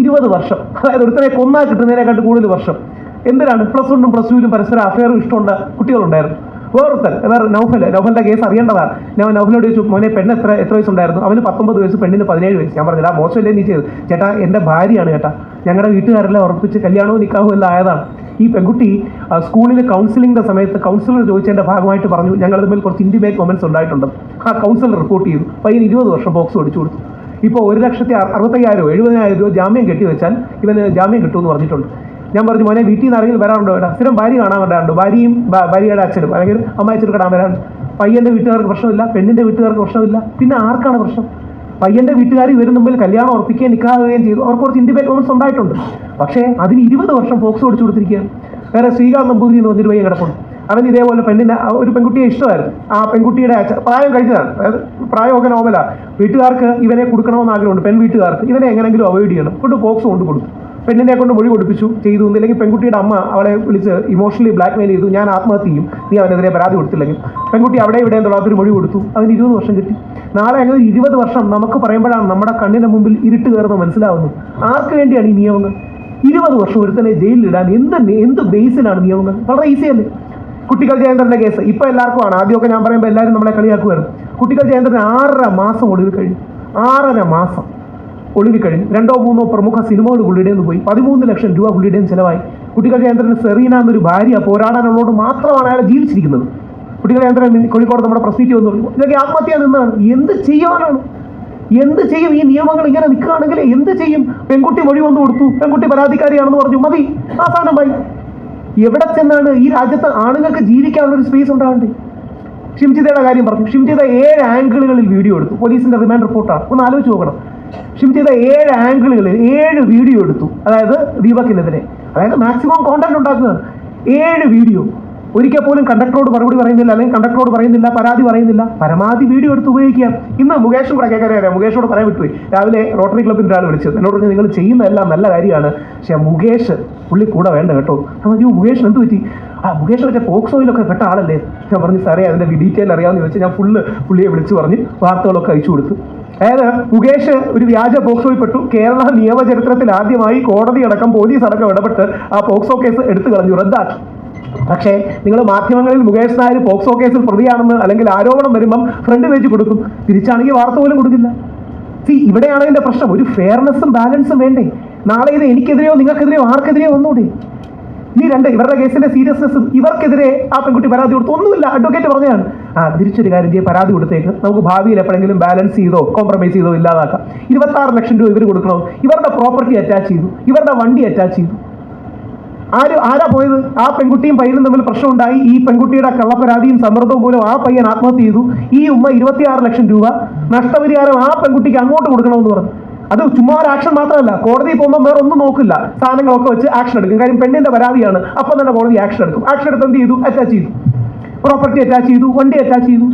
ഇരുപത് വർഷം. അതായത് ഒരുത്തനെ കൊന്നാൽ കിട്ടുന്നതിനെക്കാട്ട് കൂടുതൽ വർഷം. എന്തിനാണ് പ്ലസ് വണ്ണും പ്ലസ് ടുവിലും പരസ്പരം അഫയറും ഇഷ്ടമുള്ള കുട്ടികളുണ്ടായിരുന്നു വേറൊരുത്തൻ. വേറെ നൗഫൽ നൗഫലിന്റെ കേസ് അറിയേണ്ടതാണ്. ഞാൻ നൗഫലോട് ചോദിച്ചു മോനെ പെണ്ണ് എത്ര എത്ര വയസ്സുണ്ടായിരുന്നു? അവന് പത്തൊമ്പത് വയസ്സ് പെണ്ണിന് പതിനേഴ് വയസ്സ്. ഞാൻ പറഞ്ഞില്ല മോശമല്ലേ നീ ചെയ്തു ചേട്ടാ എന്റെ ഭാര്യയാണ് ചേട്ടാ. ഞങ്ങളുടെ വീട്ടുകാരെല്ലാം ഉറപ്പിച്ച് കല്യാണവും നിൽക്കാവും എല്ലാം ആയതാണ്. ഈ പെൺകുട്ടി സ്കൂളിൽ കൗൺസിലിംഗിന്റെ സമയത്ത് കൗൺസിലർ ചോദിച്ചതിന്റെ ഭാഗമായിട്ട് പറഞ്ഞു ഞങ്ങൾ തമ്മിൽ കുറച്ച് ഇന്റിമേറ്റ് മൊമെന്റ്സ് ഉണ്ടായിട്ടുണ്ട്. ആ കൗൺസിലർ റിപ്പോർട്ട് ചെയ്തു. പയ്യൻ ഇരുപത് വർഷം ബോക്സ് ഒടിച്ചു കൊടുത്തു. ഇപ്പോൾ ഒരു ലക്ഷത്തി അറു- അറുപത്തയ്യായിരം എഴുപതിനായിരം രൂപ ജാമ്യം കെട്ടിവെച്ചാൽ ഇവന് ജാമ്യം കിട്ടുമെന്ന് പറഞ്ഞിട്ടുണ്ട്. ഞാൻ പറഞ്ഞു മോനെ വീട്ടിൽ നിന്ന് ആരെങ്കിലും വരാറുണ്ടോ? ഏട്ടാ സ്ഥിരം ഭാര്യ കാണാൻ വരാറുണ്ട്. ഭാര്യയും ഭാര്യയുടെ അച്ഛനും അല്ലെങ്കിൽ അമ്മായച്ചനും കാണാൻ വരാറുണ്ട്. പയ്യന്റെ വീട്ടുകാർക്ക് പ്രശ്നമില്ല പെണ്ണിന്റെ വീട്ടുകാർക്ക് പ്രശ്നമില്ല. പിന്നെ ആർക്കാണ് പ്രശ്നം? പയ്യന്റെ വീട്ടുകാർ ഇവരും മുമ്പിൽ കല്യാണം ഉറപ്പിക്കുകയും നിൽക്കാവുകയും ചെയ്തു. അവർക്ക് കുറച്ച് ഇൻഡിപെൻഡ് മൊമെന്റ്സ് ഉണ്ടായിട്ടുണ്ട്. പക്ഷേ അതിന് ഇരുപത് വർഷം ഫോക്സ് ഓടിച്ചു കൊടുത്തിരിക്കുകയാണ്. വേറെ ശ്രീകാന്ത് നമ്പൂതിരി എന്ന് പറഞ്ഞൊരു പയ്യൻ കിടപ്പുണ്ട് അവൻ ഇതേപോലെ പെണ്ണിനെ ഒരു പെൺകുട്ടിയെ ഇഷ്ടമായിരുന്നു. ആ പെൺകുട്ടിയുടെ പ്രായം കഴിഞ്ഞതാണ്. അതായത് പ്രായമൊക്കെ നോർമലാണ് വീട്ടുകാർക്ക് ഇവനെ കൊടുക്കണമെന്ന് ആഗ്രഹമുണ്ട്. പെൺ വീട്ടുകാർക്ക് ഇവനെ എങ്ങനെങ്കിലും അവോയ്ഡ് ചെയ്യണം. കൊണ്ട് ബോക്സ് കൊണ്ട് കൊടുത്തു. പെണ്ണിനെ കൊണ്ട് മൊഴി കൊടുപ്പിച്ചു ചെയ്തു അല്ലെങ്കിൽ പെൺകുട്ടിയുടെ അമ്മ അവളെ വിളിച്ച് ഇമോഷണലി ബ്ലാക്ക്മെയിൽ ചെയ്തു ഞാൻ ആത്മഹത്യ ചെയ്യും നീ അവനെതിരെ പരാതി കൊടുത്തില്ലെങ്കിൽ. പെൺകുട്ടി അവിടെ ഇവിടെ തൊള്ളാത്തൊരു മൊഴി കൊടുത്തു. അതിന് ഇരുപത് വർഷം കിട്ടി. നാളെ അങ്ങനെ ഇരുപത് വർഷം നമുക്ക് പറയുമ്പോഴാണ് നമ്മുടെ കണ്ണിന് മുമ്പിൽ ഇരുട്ട് കയറുന്നത് മനസ്സിലാവുന്നത്. ആർക്ക് വേണ്ടിയാണ് ഈ നിയമങ്ങൾ? ഇരുപത് വർഷം ഒരുത്തനെ ജയിലിലിടാൻ എന്ത് എന്ത് ബേസിലാണ് നിയമങ്ങൾ? വളരെ ഈസിയല്ലേ കുട്ടികൾ ജയന്തറിന്റെ കേസ്. ഇപ്പൊ എല്ലാവർക്കും ആണ്. ആദ്യമൊക്കെ ഞാൻ പറയുമ്പോൾ എല്ലാവരും നമ്മളെ കളിയാക്കുമായിരുന്നു കുട്ടികൾ ജയന്തറിന് ആറര മാസം ഒടുവിൽ കഴിഞ്ഞു. ആറര മാസം. ഒളിവിൽ കഴിഞ്ഞു രണ്ടോ മൂന്നോ പ്രമുഖ സിനിമകൾ പുള്ളിയുടെ പോയി പതിമൂന്ന് ലക്ഷം രൂപ പുള്ളിയുടെയും ചിലവായി. കുട്ടികൾ കേന്ദ്രത്തിന് സെറീന എന്നൊരു ഭാര്യ പോരാടാനുള്ളതുകൊണ്ട് മാത്രമാണ് അയാൾ ജീവിച്ചിരിക്കുന്നത്. കുട്ടികൾ കേന്ദ്രം കോഴിക്കോട് നമ്മുടെ പ്രസിഡന്റ് വന്നു. ഇതൊക്കെ ആത്മഹത്യ നിന്നാണ്. എന്ത് ചെയ്യാനാണ്? എന്ത് ചെയ്യും? ഈ നിയമങ്ങൾ ഇങ്ങനെ നിൽക്കുകയാണെങ്കിൽ എന്ത് ചെയ്യും? പെൺകുട്ടി മൊഴി വന്നു കൊടുത്തു. പെൺകുട്ടി പരാതിക്കാരിയാണെന്ന് പറഞ്ഞു. മതി. പോയി എവിടെ ചെന്നാണ് ഈ രാജ്യത്ത് ആണുങ്ങൾക്ക് ജീവിക്കാനുള്ള ഒരു സ്പേസ് ഉണ്ടാകണ്ടേ? ഷിംജിതയുടെ കാര്യം പറഞ്ഞു. ഷിംജിത ഏഴ് ആംഗിളുകളിൽ വീഡിയോ എടുത്തു. പോലീസിന്റെ റിമാൻഡ് റിപ്പോർട്ടാണ്. ഒന്ന് ആലോചിച്ച് നോക്കണം. ഷിംജിത ഏഴ് ആംഗിളുകളിൽ ഏഴ് വീഡിയോ എടുത്തു. അതായത് ദീപക്കിനെതിരെ. അതായത് മാക്സിമം കോണ്ടന്റ് ഉണ്ടാക്കുന്നത് ഏഴ് വീഡിയോ ഒരിക്കൽ പോലും കണ്ടക്ടറോട് മറുപടി പറയുന്നില്ല അല്ലെങ്കിൽ കണ്ടക്ടറോട് പറയുന്നില്ല പരാതി പറയുന്നില്ല. പരമാവധി വീഡിയോ എടുത്ത് ഉപയോഗിക്കുക. ഇന്ന് മുകേഷും കൂടെ കേൾക്കാൻ അറിയാം. മുകേഷോട് പറയാൻ വിട്ടുപോയി. രാവിലെ റോട്ടറി ക്ലബിന്റെ ഒരാൾ വിളിച്ചത്. എന്നോട് പറഞ്ഞു നിങ്ങൾ ചെയ്യുന്നതെല്ലാം നല്ല കാര്യമാണ്. പക്ഷേ മുകേഷ് പുള്ളി കൂടെ വേണ്ട കേട്ടോ. ഞാൻ മുകേഷ് എന്ത് പറ്റി? ആ മുകേഷ് മറ്റേ പോക്സോയിലൊക്കെ പെട്ട ആളല്ലേ? ഞാൻ പറഞ്ഞു സാറേ അതിന്റെ ഡീറ്റെയിൽ അറിയാമെന്ന് ചോദിച്ചാൽ ഞാൻ ഫുള്ള് പുള്ളിയെ വിളിച്ച് പറഞ്ഞ് വാർത്തകളൊക്കെ അയച്ചു കൊടുത്തു. അതായത് മുകേഷ് ഒരു വ്യാജ പോക്സോയിൽ പെട്ടു. കേരള നിയമചരിത്രത്തിൽ ആദ്യമായി കോടതി അടക്കം പോലീസ് അടക്കം ഇടപെട്ട് ആ പോക്സോ കേസ് എടുത്തു കളഞ്ഞു. റദ്ദാക്കി. പക്ഷേ നിങ്ങൾ മാധ്യമങ്ങളിൽ മുകേഷ് നായർ പോക്സോ കേസിൽ പ്രതിയാണെന്ന് അല്ലെങ്കിൽ ആരോപണം വരുമ്പം ഫ്രണ്ട് പേജ് കൊടുക്കും. തിരിച്ചാണെങ്കിൽ വാർത്ത പോലും കൊടുക്കില്ല. സി ഇവിടെയാണ് എന്റെ പ്രശ്നം. ഒരു ഫെയർനെസ്സും ബാലൻസും വേണ്ടേ? നാളെ ഇത് എനിക്കെതിരെയോ നിങ്ങൾക്കെതിരെയോ ആർക്കെതിരെയോ വന്നൂടെ ഇനി രണ്ട് ഇവരുടെ കേസിന്റെ സീരിയസ്നെസ്സും ഇവർക്കെതിരെ ആ പെൺകുട്ടി പരാതി കൊടുത്തു. ഒന്നുമില്ല അഡ്വക്കേറ്റ് പറഞ്ഞതാണ്. ആ തിരിച്ചൊരു കാര്യം പരാതി കൊടുത്തേക്ക്. നമുക്ക് ഭാവിയിൽ എപ്പോഴെങ്കിലും ബാലൻസ് ചെയ്തോ കോംപ്രമൈസ് ചെയ്തോ ഇല്ലാതാക്കാം. ഇരുപത്താറ് ലക്ഷം രൂപ ഇവർ കൊടുക്കണോ? ഇവരുടെ പ്രോപ്പർട്ടി അറ്റാച്ച് ചെയ്തു. ഇവരുടെ വണ്ടി അറ്റാച്ച് ചെയ്തു. ആര് ആരാ പോയത്? ആ പെൺകുട്ടിയും പയ്യനും തമ്മിൽ പ്രശ്നമുണ്ടായി. ഈ പെൺകുട്ടിയുടെ കള്ളപ്പരാതിയും സമ്മർദ്ദവും മൂലം ആ പയ്യൻ ആത്മഹത്യ ചെയ്തു. ഈ ഉമ്മ ഇരുപത്തിയാറ് ലക്ഷം രൂപ നഷ്ടപരിഹാരം ആ പെൺകുട്ടിക്ക് അങ്ങോട്ട് കൊടുക്കണമെന്ന് പറഞ്ഞു. അത് ചുമ്മാ ഒരു ആക്ഷൻ മാത്രമല്ല. കോടതി പോകുമ്പോൾ വേറെ ഒന്നും നോക്കില്ല. സാധനങ്ങളൊക്കെ വെച്ച് ആക്ഷൻ എടുക്കും. കാര്യം പെണ്ണിന്റെ പരാതിയാണ്. അപ്പൊ തന്നെ കോടതി ആക്ഷൻ എടുക്കും. ആക്ഷൻ എടുത്ത് എന്ത് ചെയ്തു? അറ്റാച്ച് ചെയ്തു. പ്രോപ്പർട്ടി അറ്റാച്ച് ചെയ്തു. വണ്ടി അറ്റാച്ച് ചെയ്തു.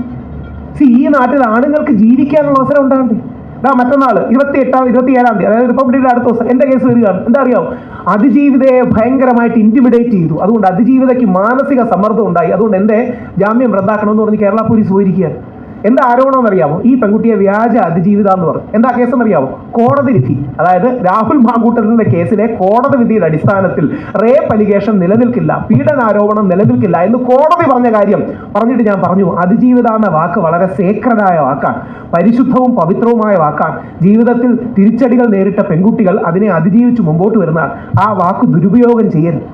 സി ഈ നാട്ടിൽ ആണുങ്ങൾക്ക് ജീവിക്കാനുള്ള അവസരം ഉണ്ടാകണ്ടേ? ഇതാ മറ്റന്നാൾ ഇരുപത്തി എട്ടാം ഇരുപത്തി ഏഴാം തീയതി അതായത് റിപ്പബ്ലിക്കിന്റെ അടുത്ത ദിവസം എന്റെ കേസ് വരികയാണ്. എന്താ അറിയാമോ അതിജീവിതയെ ഭയങ്കരമായിട്ട് ഇന്റിമിഡേറ്റ് ചെയ്തു. അതുകൊണ്ട് അതിജീവിതയ്ക്ക് മാനസിക സമ്മർദ്ദം ഉണ്ടായി. അതുകൊണ്ട് എന്റെ ജാമ്യം റദ്ദാക്കണമെന്ന് പറഞ്ഞ് കേരള പോലീസ് പോയിരിക്കുകയാണ്. എന്താ ആരോപണം അറിയാമോ ഈ പെൺകുട്ടിയെ വ്യാജ അതിജീവിത എന്ന് പറഞ്ഞു എന്താ കേസെന്ന് അറിയാമോ കോടതി വിധി. അതായത് രാഹുൽ മാങ്കൂട്ടലിന്റെ കേസിലെ കോടതി വിധിയുടെ അടിസ്ഥാനത്തിൽ റേപ്പ് അലിഗേഷൻ നിലനിൽക്കില്ല പീഡനാരോപണം നിലനിൽക്കില്ല എന്ന് കോടതി പറഞ്ഞ കാര്യം പറഞ്ഞിട്ട് ഞാൻ പറഞ്ഞു. അതിജീവിത എന്ന വാക്ക് വളരെ സേക്രഡായ വാക്കാണ്. പരിശുദ്ധവും പവിത്രവുമായ വാക്കാണ്. ജീവിതത്തിൽ തിരിച്ചടികൾ നേരിട്ട പെൺകുട്ടികൾ അതിനെ അതിജീവിച്ച് മുമ്പോട്ട് വരുന്ന ആ വാക്ക് ദുരുപയോഗം ചെയ്യരുത്.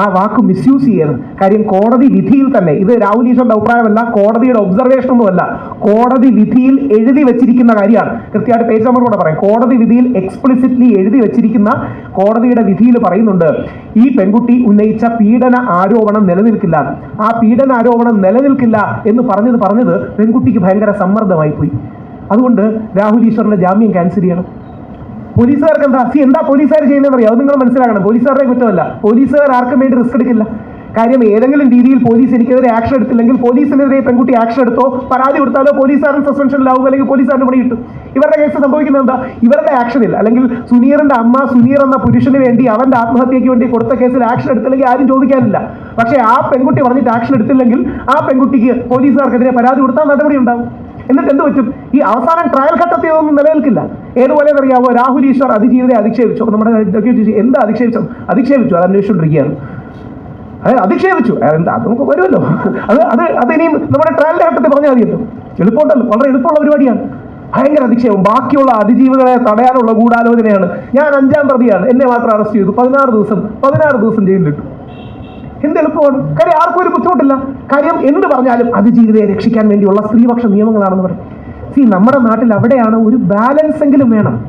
ആ വാക്ക് മിസ്യൂസ് ചെയ്യരുത്. കാര്യം കോടതി വിധിയിൽ തന്നെ ഇത് രാഹുൽ ഈശ്വറിന്റെ അഭിപ്രായമല്ല കോടതിയുടെ ഒബ്സർവേഷൻ ഒന്നുമല്ല. കോടതി വിധിയിൽ എഴുതി വെച്ചിരിക്കുന്ന കാര്യമാണ്. കൃത്യമായിട്ട് പേജ് നമ്പർ കൂടെ പറയാം. കോടതി വിധിയിൽ എക്സ്പ്ലിസിറ്റ്ലി എഴുതി വെച്ചിരിക്കുന്ന കോടതിയുടെ വിധിയിൽ പറയുന്നുണ്ട് ഈ പെൺകുട്ടി ഉന്നയിച്ച പീഡന ആരോപണം നിലനിൽക്കില്ല. ആ പീഡന ആരോപണം നിലനിൽക്കില്ല എന്ന് പറഞ്ഞത് പറഞ്ഞത് പെൺകുട്ടിക്ക് ഭയങ്കര സമ്മർദ്ദമായി പോയി. അതുകൊണ്ട് രാഹുൽ ഈശ്വറിന്റെ ജാമ്യം ക്യാൻസൽ ചെയ്യണം. പോലീസുകാർക്ക് എന്താ സി എന്താ പോലീസുകാർ ചെയ്യുന്നതെന്ന് അറിയാം അത് നിങ്ങൾ മനസ്സിലാക്കണം. പോലീസുകാരുടെ കുറ്റമല്ല. പോലീസുകാർ ആർക്കും വേണ്ടി റിസ്ക് എടുക്കില്ല. കാര്യം ഏതെങ്കിലും രീതിയിൽ പോലീസ് എനിക്കെതിരെ ആക്ഷൻ എടുത്തില്ലെങ്കിൽ പോലീസിനെതിരെ പെൺകുട്ടി ആക്ഷൻ എടുത്തോ? പരാതി കൊടുത്താലോ പോലീസുകാരൻ സസ്പെൻഷനിലാവും അല്ലെങ്കിൽ പോലീസുകാരന് പണി കിട്ടും. ഇവരുടെ കേസ് സംഭവിക്കുന്നത് എന്താ ഇവരുടെ ആക്ഷനിൽ അല്ലെങ്കിൽ സുനീറിന്റെ അമ്മ സുനീർ എന്ന പുരുഷന് വേണ്ടി അവന്റെ ആത്മഹത്യയ്ക്ക് വേണ്ടി കൊടുത്ത കേസിൽ ആക്ഷൻ എടുത്തില്ലെങ്കിൽ ആരും ചോദിക്കാനില്ല. പക്ഷേ ആ പെൺകുട്ടി പറഞ്ഞിട്ട് ആക്ഷൻ എടുത്തില്ലെങ്കിൽ ആ പെൺകുട്ടിക്ക് പോലീസുകാർക്കെതിരെ പരാതി കൊടുത്താൽ നടപടി ഉണ്ടാവും. എന്നിട്ട് എന്ത് പറ്റും? ഈ അവസാനം ട്രയൽ ഘട്ടത്തിൽ ഒന്നും നിലനിൽക്കില്ല. ഏതുപോലെ അറിയാമോ രാഹുൽ ഈശ്വർ അതിജീവിതയെ അധിക്ഷേപിച്ചു. നമ്മുടെ എന്ത് അധിക്ഷേപിച്ചു? അധിക്ഷേപിച്ചു. അത് അന്വേഷിച്ചുകൊണ്ടിരിക്കുകയാണ്. അതായത് അധിക്ഷേപിച്ചു. അതെന്താ അത് നമുക്ക് വരുമല്ലോ. അത് അത് അത് ഇനിയും നമ്മുടെ ട്രയലിന്റെ ഘട്ടത്തിൽ പറഞ്ഞാൽ മതിയല്ലോ. എളുപ്പമുണ്ടല്ലോ. വളരെ എളുപ്പമുള്ള പരിപാടിയാണ്. ഭയങ്കര അധിക്ഷേപം ബാക്കിയുള്ള അതിജീവികളെ തടയാനുള്ള ഗൂഢാലോചനയാണ്. ഞാൻ അഞ്ചാം പ്രതിയാണ്. എന്നെ മാത്രം അറസ്റ്റ് ചെയ്തു. പതിനാറ് ദിവസം പതിനാറ് ദിവസം ജയിലിലിട്ടു എന്ത് എളുപ്പമാണ്? കാര്യം ആർക്കും ഒരു ബുദ്ധിമുട്ടില്ല. കാര്യം എന്ത് പറഞ്ഞാലും അതിജീവിതയെ രക്ഷിക്കാൻ വേണ്ടിയുള്ള സ്ത്രീപക്ഷ നിയമങ്ങളാണെന്ന് പറയും. സി നമ്മുടെ നാട്ടിൽ അവിടെയാണ് ഒരു ബാലൻസ് എങ്കിലും വേണം.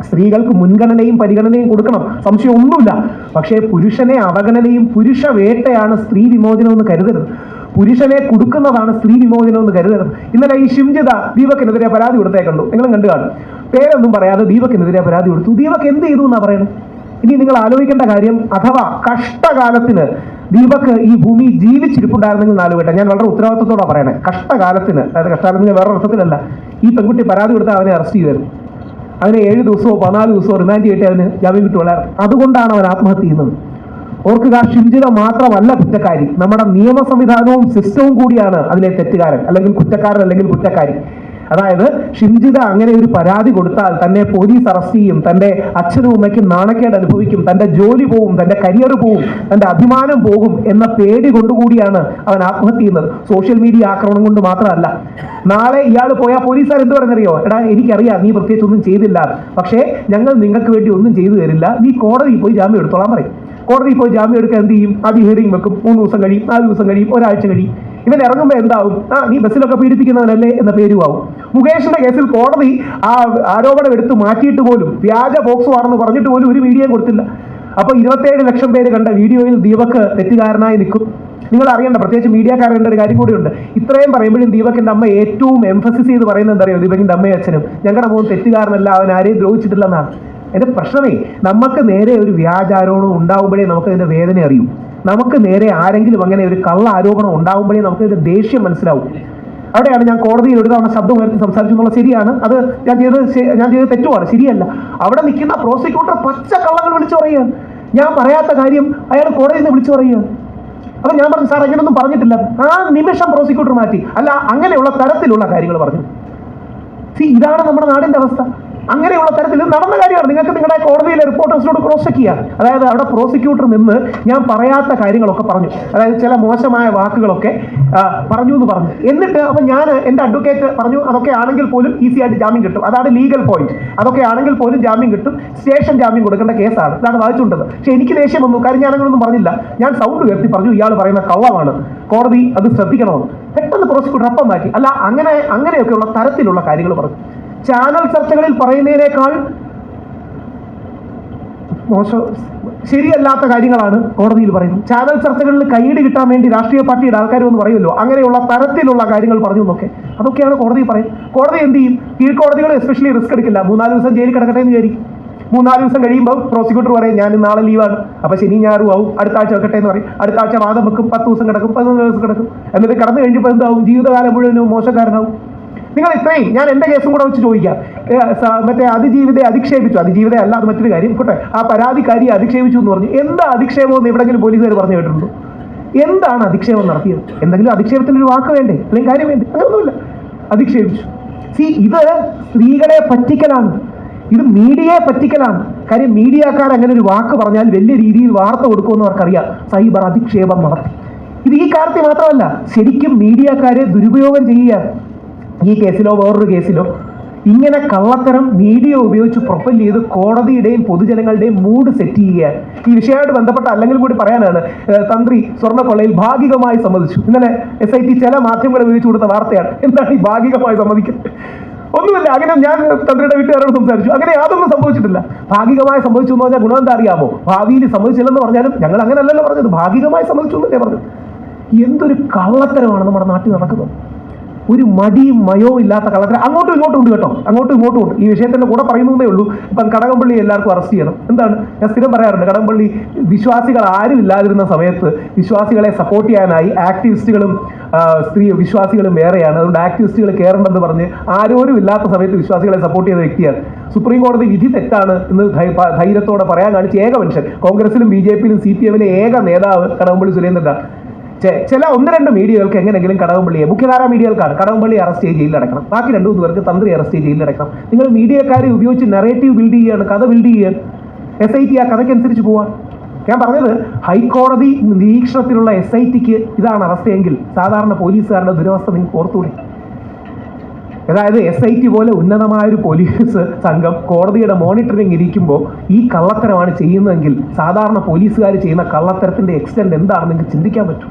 സ്ത്രീകൾക്ക് മുൻഗണനയും പരിഗണനയും കൊടുക്കണം. സംശയം ഒന്നുമില്ല. പക്ഷേ പുരുഷനെ അവഗണനയും പുരുഷ വേട്ടയാണ് സ്ത്രീ വിമോചനം എന്ന് കരുതരുത്. പുരുഷനെ കൊടുക്കുന്നതാണ് സ്ത്രീ വിമോചനം എന്ന് കരുതരുത്. ഇന്നലെ ഈ ശിംജിത ദീപക്കിനെതിരെ പരാതി കൊടുത്തേക്കണ്ടു. നിങ്ങളും കണ്ടു കാണും. പേരൊന്നും പറയാതെ ദീപക്കിനെതിരെ പരാതി കൊടുത്തു. ദീപക് എന്ത് ചെയ്തു എന്നാ പറയുന്നത് ഇനി നിങ്ങൾ ആലോചിക്കേണ്ട കാര്യം അഥവാ കഷ്ടകാലത്തിന് ദീപക് ഈ ഭൂമി ജീവിച്ചിരിപ്പുണ്ടായിരുന്നെങ്കിൽ ആലോചിക്കട്ടെ ഞാൻ വളരെ ഉത്തരവാദിത്വത്തോടെ പറയണേ. കഷ്ടകാലത്തിന് അതായത് കഷ്ടകാലത്തിന് വേറെ അർത്ഥത്തിലല്ല ഈ പെൺകുട്ടി പരാതി കൊടുത്താൽ അവനെ അറസ്റ്റ് ചെയ്തായിരുന്നു അവനെ ഏഴ് ദിവസമോ പതിനാല് ദിവസമോ റിമാൻഡ് ചെയ്തിട്ട് അവന് ജാമ്യം കിട്ടുകയുള്ളായിരുന്നു. അതുകൊണ്ടാണ് അവൻ ആത്മഹത്യ ചെയ്യുന്നത്. ഓർക്കുക ഷിംജിത മാത്രമല്ല കുറ്റക്കാരി. നമ്മുടെ നിയമ സംവിധാനവും സിസ്റ്റവും കൂടിയാണ് അതിലെ തെറ്റുകാരൻ അല്ലെങ്കിൽ കുറ്റക്കാരൻ അല്ലെങ്കിൽ കുറ്റക്കാരി. അതായത് ഷിംജിത അങ്ങനെ ഒരു പരാതി കൊടുത്താൽ തന്നെ പോലീസ് അറസ്റ്റ് ചെയ്യും തന്റെ അച്ഛനും അമ്മയ്ക്കും നാണക്കേട് അനുഭവിക്കും തന്റെ ജോലി പോവും തന്റെ കരിയർ പോവും തന്റെ അഭിമാനം പോകും എന്ന പേടി കൊണ്ടുകൂടിയാണ് അവൻ ആത്മഹത്യ ചെയ്യുന്നത്. സോഷ്യൽ മീഡിയ ആക്രമണം കൊണ്ട് മാത്രമല്ല. നാളെ ഇയാൾ പോയാൽ പോലീസുകാർ എന്ത് പറഞ്ഞറിയോ എടാ എനിക്കറിയാം നീ പ്രത്യേകിച്ച് ഒന്നും ചെയ്തില്ല. പക്ഷേ ഞങ്ങൾ നിങ്ങൾക്ക് വേണ്ടി ഒന്നും ചെയ്തു തരില്ല. നീ കോടതിയിൽ പോയി ജാമ്യം എടുത്തോളാൻ പറയും. കോടതിയിൽ പോയി ജാമ്യം എടുക്കാൻ എന്ത് ചെയ്യും? അത് ഹിയറിംഗ് വെക്കും. മൂന്ന് ദിവസം കഴിയും. നാല് ദിവസം കഴിയും. ഒരാഴ്ച കഴിയും. ഇവൻ ഇറങ്ങുമ്പോൾ എന്താവും? ആ നീ ബസ്സിലൊക്കെ പീഡിപ്പിക്കുന്നവനല്ലേ എന്ന പേരും ആവും മുകേഷിന്റെ കേസിൽ കോടതി ആ ആരോപണം എടുത്ത് മാറ്റിയിട്ട് പോലും വ്യാജ ബോക്സ് ആണെന്ന് പറഞ്ഞിട്ട് പോലും ഒരു വീഡിയോയും കൊടുത്തില്ല. അപ്പോൾ ഇരുപത്തേഴ് ലക്ഷം പേര് കണ്ട വീഡിയോയിൽ ദീപക് തെറ്റുകാരനായി നിൽക്കും. നിങ്ങൾ അറിയണ്ട പ്രത്യേകിച്ച് മീഡിയക്കാരേണ്ട ഒരു കാര്യം കൂടിയുണ്ട്. ഇത്രയും പറയുമ്പോഴും ദീപകിന്റെ അമ്മ ഏറ്റവും എംഫസിസ് ചെയ്ത് പറയുന്നത് എന്താ അറിയോ? ദീപകിന്റെ അമ്മയും അച്ഛനും. ഞങ്ങളുടെ മോൻ തെറ്റുകാരനല്ല. അവൻ ആരെയും ദ്രോഹിച്ചിട്ടില്ലെന്നാണ്. എന്റെ പ്രശ്നമേ നമുക്ക് നേരെ ഒരു വ്യാജാരോപണം ഉണ്ടാവുമ്പോഴേ നമുക്ക് അതിന്റെ വേദന അറിയും. നമുക്ക് നേരെ ആരെങ്കിലും അങ്ങനെ ഒരു കള്ള ആരോപണം ഉണ്ടാവുമ്പോഴേ നമുക്ക് അതിന്റെ ദേഷ്യം മനസ്സിലാവും. അവിടെയാണ് ഞാൻ കോടതിയിൽ ഒരു തവണ ശബ്ദം ഉയർത്തി സംസാരിച്ചു എന്നുള്ളത് ശരിയാണ്. അത് ഞാൻ ചെയ്തത് ശ- ഞാൻ ചെയ്തത് തെറ്റുമാണ് ശരിയല്ല. അവിടെ നിൽക്കുന്ന പ്രോസിക്യൂട്ടർ പച്ച കള്ളങ്ങൾ വിളിച്ചു പറയുകയാണ്. ഞാൻ പറയാത്ത കാര്യം അയാൾ കോടതിയിൽ നിന്ന് വിളിച്ചു പറയുകയാണ്. അപ്പൊ ഞാൻ പറഞ്ഞു സാർ അങ്ങനെയൊന്നും പറഞ്ഞിട്ടില്ല. ആ നിമിഷം പ്രോസിക്യൂട്ടർ മാറ്റി. അല്ല അങ്ങനെയുള്ള തരത്തിലുള്ള കാര്യങ്ങൾ പറഞ്ഞു. സി ഇതാണ് നമ്മുടെ നാടിന്റെ അവസ്ഥ. അങ്ങനെയുള്ള തരത്തിൽ നടന്ന കാര്യമാണ്. നിങ്ങൾക്ക് നിങ്ങളുടെ കോടതിയിലെ റിപ്പോർട്ടേഴ്സിനോട് ക്രോസ് ചെക്ക് ചെയ്യാം. അതായത് അവിടെ പ്രോസിക്യൂട്ടർ നിന്ന് ഞാൻ പറയാത്ത കാര്യങ്ങളൊക്കെ പറഞ്ഞു. അതായത് ചില മോശമായ വാക്കുകളൊക്കെ പറഞ്ഞു എന്ന് പറഞ്ഞു. എന്നിട്ട് അപ്പം ഞാൻ എന്റെ അഡ്വക്കേറ്റ് പറഞ്ഞു അതൊക്കെ ആണെങ്കിൽ പോലും ഈസി ആയിട്ട് ജാമ്യം കിട്ടും. അതാണ് ലീഗൽ പോയിന്റ് അതൊക്കെ ആണെങ്കിൽ പോലും ജാമ്യം കിട്ടും. സ്റ്റേഷൻ ജാമ്യം കൊടുക്കേണ്ട കേസാണ്. ഇതാണ് വായിച്ചുകൊണ്ടത്. പക്ഷേ എനിക്ക് ദേഷ്യം വന്നു. കാര്യം ഞാൻ പറഞ്ഞില്ല. ഞാൻ സൗണ്ട് ഉയർത്തി പറഞ്ഞു ഇയാൾ പറയുന്ന കള്ളമാണ്. കോടതി അത് ശ്രദ്ധിക്കണമെന്ന്. പെട്ടെന്ന് പ്രോസിക്യൂട്ടർ അപ്പം മാറ്റി. അല്ല അങ്ങനെ അങ്ങനെയൊക്കെയുള്ള തരത്തിലുള്ള കാര്യങ്ങൾ പറഞ്ഞു. ചാനൽ ചർച്ചകളിൽ പറയുന്നതിനേക്കാൾ മോശം ശരിയല്ലാത്ത കാര്യങ്ങളാണ് കോടതിയിൽ പറയുന്നത്. ചാനൽ ചർച്ചകളിൽ കൈയിടി കിട്ടാൻ വേണ്ടി രാഷ്ട്രീയ പാർട്ടിയുടെ ആൾക്കാർ എന്ന് പറയുമല്ലോ. അങ്ങനെയുള്ള തരത്തിലുള്ള കാര്യങ്ങൾ പറഞ്ഞു എന്നൊക്കെ. അതൊക്കെയാണ് കോടതി പറയുന്നത്. കോടതി എന്ത് ചെയ്യും? കീഴ്ക്കോടതികൾ എസ്പെഷ്യലി റിസ്ക് എടുക്കില്ല. മൂന്നാൽ ദിവസം ജയിലിൽ കിടക്കട്ടെ എന്ന് വിചാരിക്കും. മൂന്നാൽ ദിവസം കഴിയുമ്പോൾ പ്രോസിക്യൂട്ടർ പറയും ഞാൻ നാളെ ലീവാണ് അപ്പോൾ ശനി ഞായറും ആവും. അടുത്ത ആഴ്ച വെക്കട്ടെ എന്ന് പറയും. അടുത്ത ആഴ്ച വാദം വെക്കും. പത്ത് ദിവസം കിടക്കും. പതിനൊന്ന് ദിവസം കിടക്കും. എന്നിട്ട് കടന്നു കഴിഞ്ഞപ്പോൾ എന്താവും? ജീവിതകാലം മുഴുവനും മോശക്കാരനാവും. നിങ്ങൾ ഇത്രയും ഞാൻ എന്റെ കേസും കൂടെ വെച്ച് ചോദിക്കാം. മറ്റേ അതിജീവിതയെ അധിക്ഷേപിച്ചു. അതിജീവിത അല്ല അത് മറ്റൊരു കാര്യം. കൂട്ടെ ആ പരാതിക്കാരിയെ അധിക്ഷേപിച്ചു എന്ന് പറഞ്ഞു. എന്താ അധിക്ഷേപം എന്ന് എവിടെങ്കിലും പോലീസുകാർ പറഞ്ഞു കേട്ടിട്ടുണ്ടോ? എന്താണ് അധിക്ഷേപം നടത്തിയത്? എന്തെങ്കിലും അധിക്ഷേപത്തിന് ഒരു വാക്ക് വേണ്ടേ? അല്ലെങ്കിൽ കാര്യം വേണ്ടേ? അങ്ങനൊന്നുമില്ല അധിക്ഷേപിച്ചു. സി ഇത് സ്ത്രീകളെ പറ്റിക്കലാണ്. ഇത് മീഡിയയെ പറ്റിക്കലാണ്. കാര്യം മീഡിയക്കാർ അങ്ങനെ ഒരു വാക്ക് പറഞ്ഞാൽ വലിയ രീതിയിൽ വാർത്ത കൊടുക്കുമെന്ന് അവർക്കറിയാം. സൈബർ അധിക്ഷേപം നടത്തി. ഇത് ഈ കാര്യത്തിൽ മാത്രമല്ല ശരിക്കും മീഡിയക്കാരെ ദുരുപയോഗം ചെയ്യുക ഈ കേസിലോ വേറൊരു കേസിലോ ഇങ്ങനെ കള്ളത്തരം മീഡിയ ഉപയോഗിച്ച് പ്രൊഫൈൽ ചെയ്ത് കോടതിയുടെയും പൊതുജനങ്ങളുടെയും മൂഡ് സെറ്റ് ചെയ്യുക ഈ വിഷയമായിട്ട് ബന്ധപ്പെട്ട അല്ലെങ്കിൽ കൂടി പറയാനാണ് തന്ത്രി സ്വർണക്കൊള്ളയിൽ ഭാഗികമായി സമ്മതിച്ചു. ഇന്നലെ എസ് ഐ ടി ചില മാധ്യമങ്ങളെ ഉപയോഗിച്ച് കൊടുത്ത വാർത്തയാണ്. എന്താണ് ഈ ഭാഗികമായി സമ്മതിക്കുന്നത് ഒന്നുമില്ല അങ്ങനെ ഞാൻ തന്ത്രിയുടെ വീട്ടുകാരോട് സംസാരിച്ചു. അങ്ങനെ യാതൊന്നും സംഭവിച്ചിട്ടില്ല. ഭാഗികമായി സംഭവിച്ചു എന്ന് പറഞ്ഞാൽ ഗുണം എന്താ അറിയാമോ ഭാവിയിൽ സംഭവിച്ചില്ലെന്ന് പറഞ്ഞാലും ഞങ്ങൾ അങ്ങനെയല്ലല്ലോ പറഞ്ഞത്. ഭാഗികമായി സംഭവിച്ചു എന്നല്ലേ പറഞ്ഞത്? എന്തൊരു കള്ളത്തരമാണ് നമ്മുടെ നാട്ടിൽ നടക്കുന്നത്? ഒരു മടിയും മയവും ഇല്ലാത്ത കള്ളത്തരം. അങ്ങോട്ടും ഇങ്ങോട്ടും ഉണ്ട് കേട്ടോ. അങ്ങോട്ടും ഇങ്ങോട്ടും ഉണ്ട്. ഈ വിഷയത്തിന്റെ കൂടെ പറയുന്നതേ ഉള്ളൂ. ഇപ്പം കടകംപള്ളി എല്ലാവർക്കും അറസ്റ്റ് ചെയ്യണം. എന്താണ്? ഞാൻ സ്ഥിരം പറയാറുണ്ട് കടകംപള്ളി വിശ്വാസികൾ ആരും ഇല്ലാതിരുന്ന സമയത്ത് വിശ്വാസികളെ സപ്പോർട്ട് ചെയ്യാനായി ആക്ടിവിസ്റ്റുകളും സ്ത്രീ വിശ്വാസികളും വേറെയാണ്. അതുകൊണ്ട് ആക്ടിവിസ്റ്റുകൾ കയറേണ്ടെന്ന് പറഞ്ഞ് ആരോരും ഇല്ലാത്ത സമയത്ത് വിശ്വാസികളെ സപ്പോർട്ട് ചെയ്ത വ്യക്തിയാണ്. സുപ്രീം കോടതി വിധി തെറ്റാണ് എന്ന് ധൈര്യത്തോടെ പറയാൻ കാണിച്ച ഏക മനുഷ്യൻ. കോൺഗ്രസിലും ബി ജെ പിയിലും സി പി എമ്മിലെ ഏക നേതാവ് കടകംപള്ളി സുരേന്ദ്രനാണ്. ചില ഒന്ന് രണ്ട് മീഡിയകൾക്ക് എങ്ങനെയെങ്കിലും കടകംപള്ളിയെ മുഖ്യധാര മീഡിയകൾക്കാണ് കടകംപള്ളി അറസ്റ്റ് ചെയ്ത് ജയിലിൽ അടക്കണം ബാക്കി രണ്ടു മൂന്ന് പേർക്ക് തന്ത്രി അറസ്റ്റ് ചെയ്ത് ജയിലിൽ അടക്കണം നിങ്ങൾ മീഡിയക്കാരെ ഉപയോഗിച്ച് നെറേറ്റീവ് ബിൽഡ് ചെയ്യുകയാണ് കഥ ബിൽഡ് ചെയ്യാൻ. എസ് ഐ ടി ആ കഥയ്ക്കനുസരിച്ച് പോവാൻ. ഞാൻ പറഞ്ഞത് ഹൈക്കോടതി നിരീക്ഷണത്തിലുള്ള എസ് ഐ ടിക്ക് ഇതാണ് അവസ്ഥയെങ്കിൽ സാധാരണ പോലീസുകാരുടെ ദുരവസ്ഥ നിങ്ങൾക്ക് ഓർത്തൂടെ. അതായത് എസ് ഐ ടി പോലെ ഉന്നതമായൊരു പോലീസ് സംഘം കോടതിയുടെ മോണിറ്ററിംഗ് ഇരിക്കുമ്പോൾ ഈ കള്ളത്തരമാണ് ചെയ്യുന്നതെങ്കിൽ സാധാരണ പോലീസുകാർ ചെയ്യുന്ന കള്ളത്തരത്തിന്റെ എക്സ്റ്റെൻഡ് എന്താണെന്ന് നിങ്ങൾക്ക് ചിന്തിക്കാൻ പറ്റും.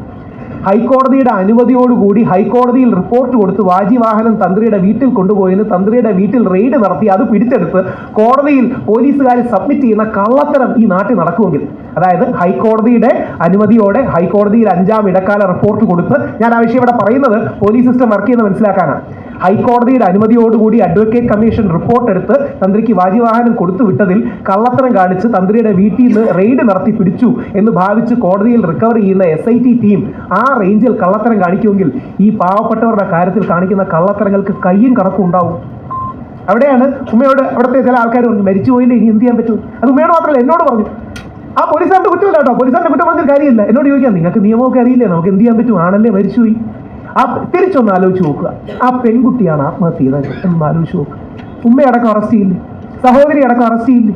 ഹൈക്കോടതിയുടെ അനുമതിയോടുകൂടി ഹൈക്കോടതിയിൽ റിപ്പോർട്ട് കൊടുത്ത് വാജിവാഹനം തന്ത്രിയുടെ വീട്ടിൽ കൊണ്ടുപോയെന്ന് തന്ത്രിയുടെ വീട്ടിൽ റെയ്ഡ് നടത്തി അത് പിടിച്ചെടുത്ത് കോടതിയിൽ പോലീസുകാർ സബ്മിറ്റ് ചെയ്യുന്ന കള്ളത്തരം ഈ നാട്ടിൽ നടക്കുമെങ്കിൽ. അതായത് ഹൈക്കോടതിയുടെ അനുമതിയോടെ ഹൈക്കോടതിയിൽ അഞ്ചാം ഇടക്കാല റിപ്പോർട്ട് കൊടുത്ത് ഞാൻ ആവശ്യം ഇവിടെ പറയുന്നത് പോലീസ് സിസ്റ്റം വർക്ക് ചെയ്യുന്ന മനസ്സിലാക്കാനാണ്. ഹൈക്കോടതിയുടെ അനുമതിയോടുകൂടി അഡ്വക്കേറ്റ് കമ്മീഷൻ റിപ്പോർട്ട് എടുത്ത് തന്ത്രിക്ക് വാജിവാഹനം കൊടുത്തു വിട്ടതിൽ കള്ളത്തരം കാണിച്ച് തന്ത്രിയുടെ വീട്ടിൽ നിന്ന് റെയ്ഡ് നടത്തി പിടിച്ചു എന്ന് ഭാവിച്ച് കോടതിയിൽ റിക്കവർ ചെയ്യുന്ന എസ് ടി ആ റേഞ്ചിൽ കള്ളത്തരം കാണിക്കുമെങ്കിൽ ഈ പാവപ്പെട്ടവരുടെ കാര്യത്തിൽ കാണിക്കുന്ന കള്ളത്തരങ്ങൾക്ക് കയ്യും കണക്കും ഉണ്ടാവും. അവിടെയാണ് ഉമ്മയോട് അവിടുത്തെ ചില ആൾക്കാർ പറഞ്ഞു മരിച്ചു പോയില്ല ഇനി എന്ത് ചെയ്യാൻ പറ്റും? അത് ഉമ്മയോട് മാത്രമല്ല എന്നോട് പറഞ്ഞു. ആ പോലീസുകാരുടെ കുറ്റമില്ല കേട്ടോ. പോലീസുകാരുടെ കുറ്റം പറഞ്ഞൊരു കാര്യമില്ല. എന്നോട് ചോദിക്കാം നിങ്ങൾക്ക് നിയമമൊക്കെ അറിയില്ലേ? നമുക്ക് എന്ത് ചെയ്യാൻ പറ്റും? ആണല്ലേ മരിച്ചുപോയി? ആ തിരിച്ചൊന്ന് ആലോചിച്ച് നോക്കുക. ആ പെൺകുട്ടിയാണ് ആത്മഹത്യ ചെയ്തത്. എന്ന് ആലോചിച്ച് നോക്കുക ഉമ്മയടക്കം അറസ്റ്റ് ചെയ്യില്ലേ? സഹോദരി അടക്കം അറസ്റ്റ് ചെയ്യില്ലേ?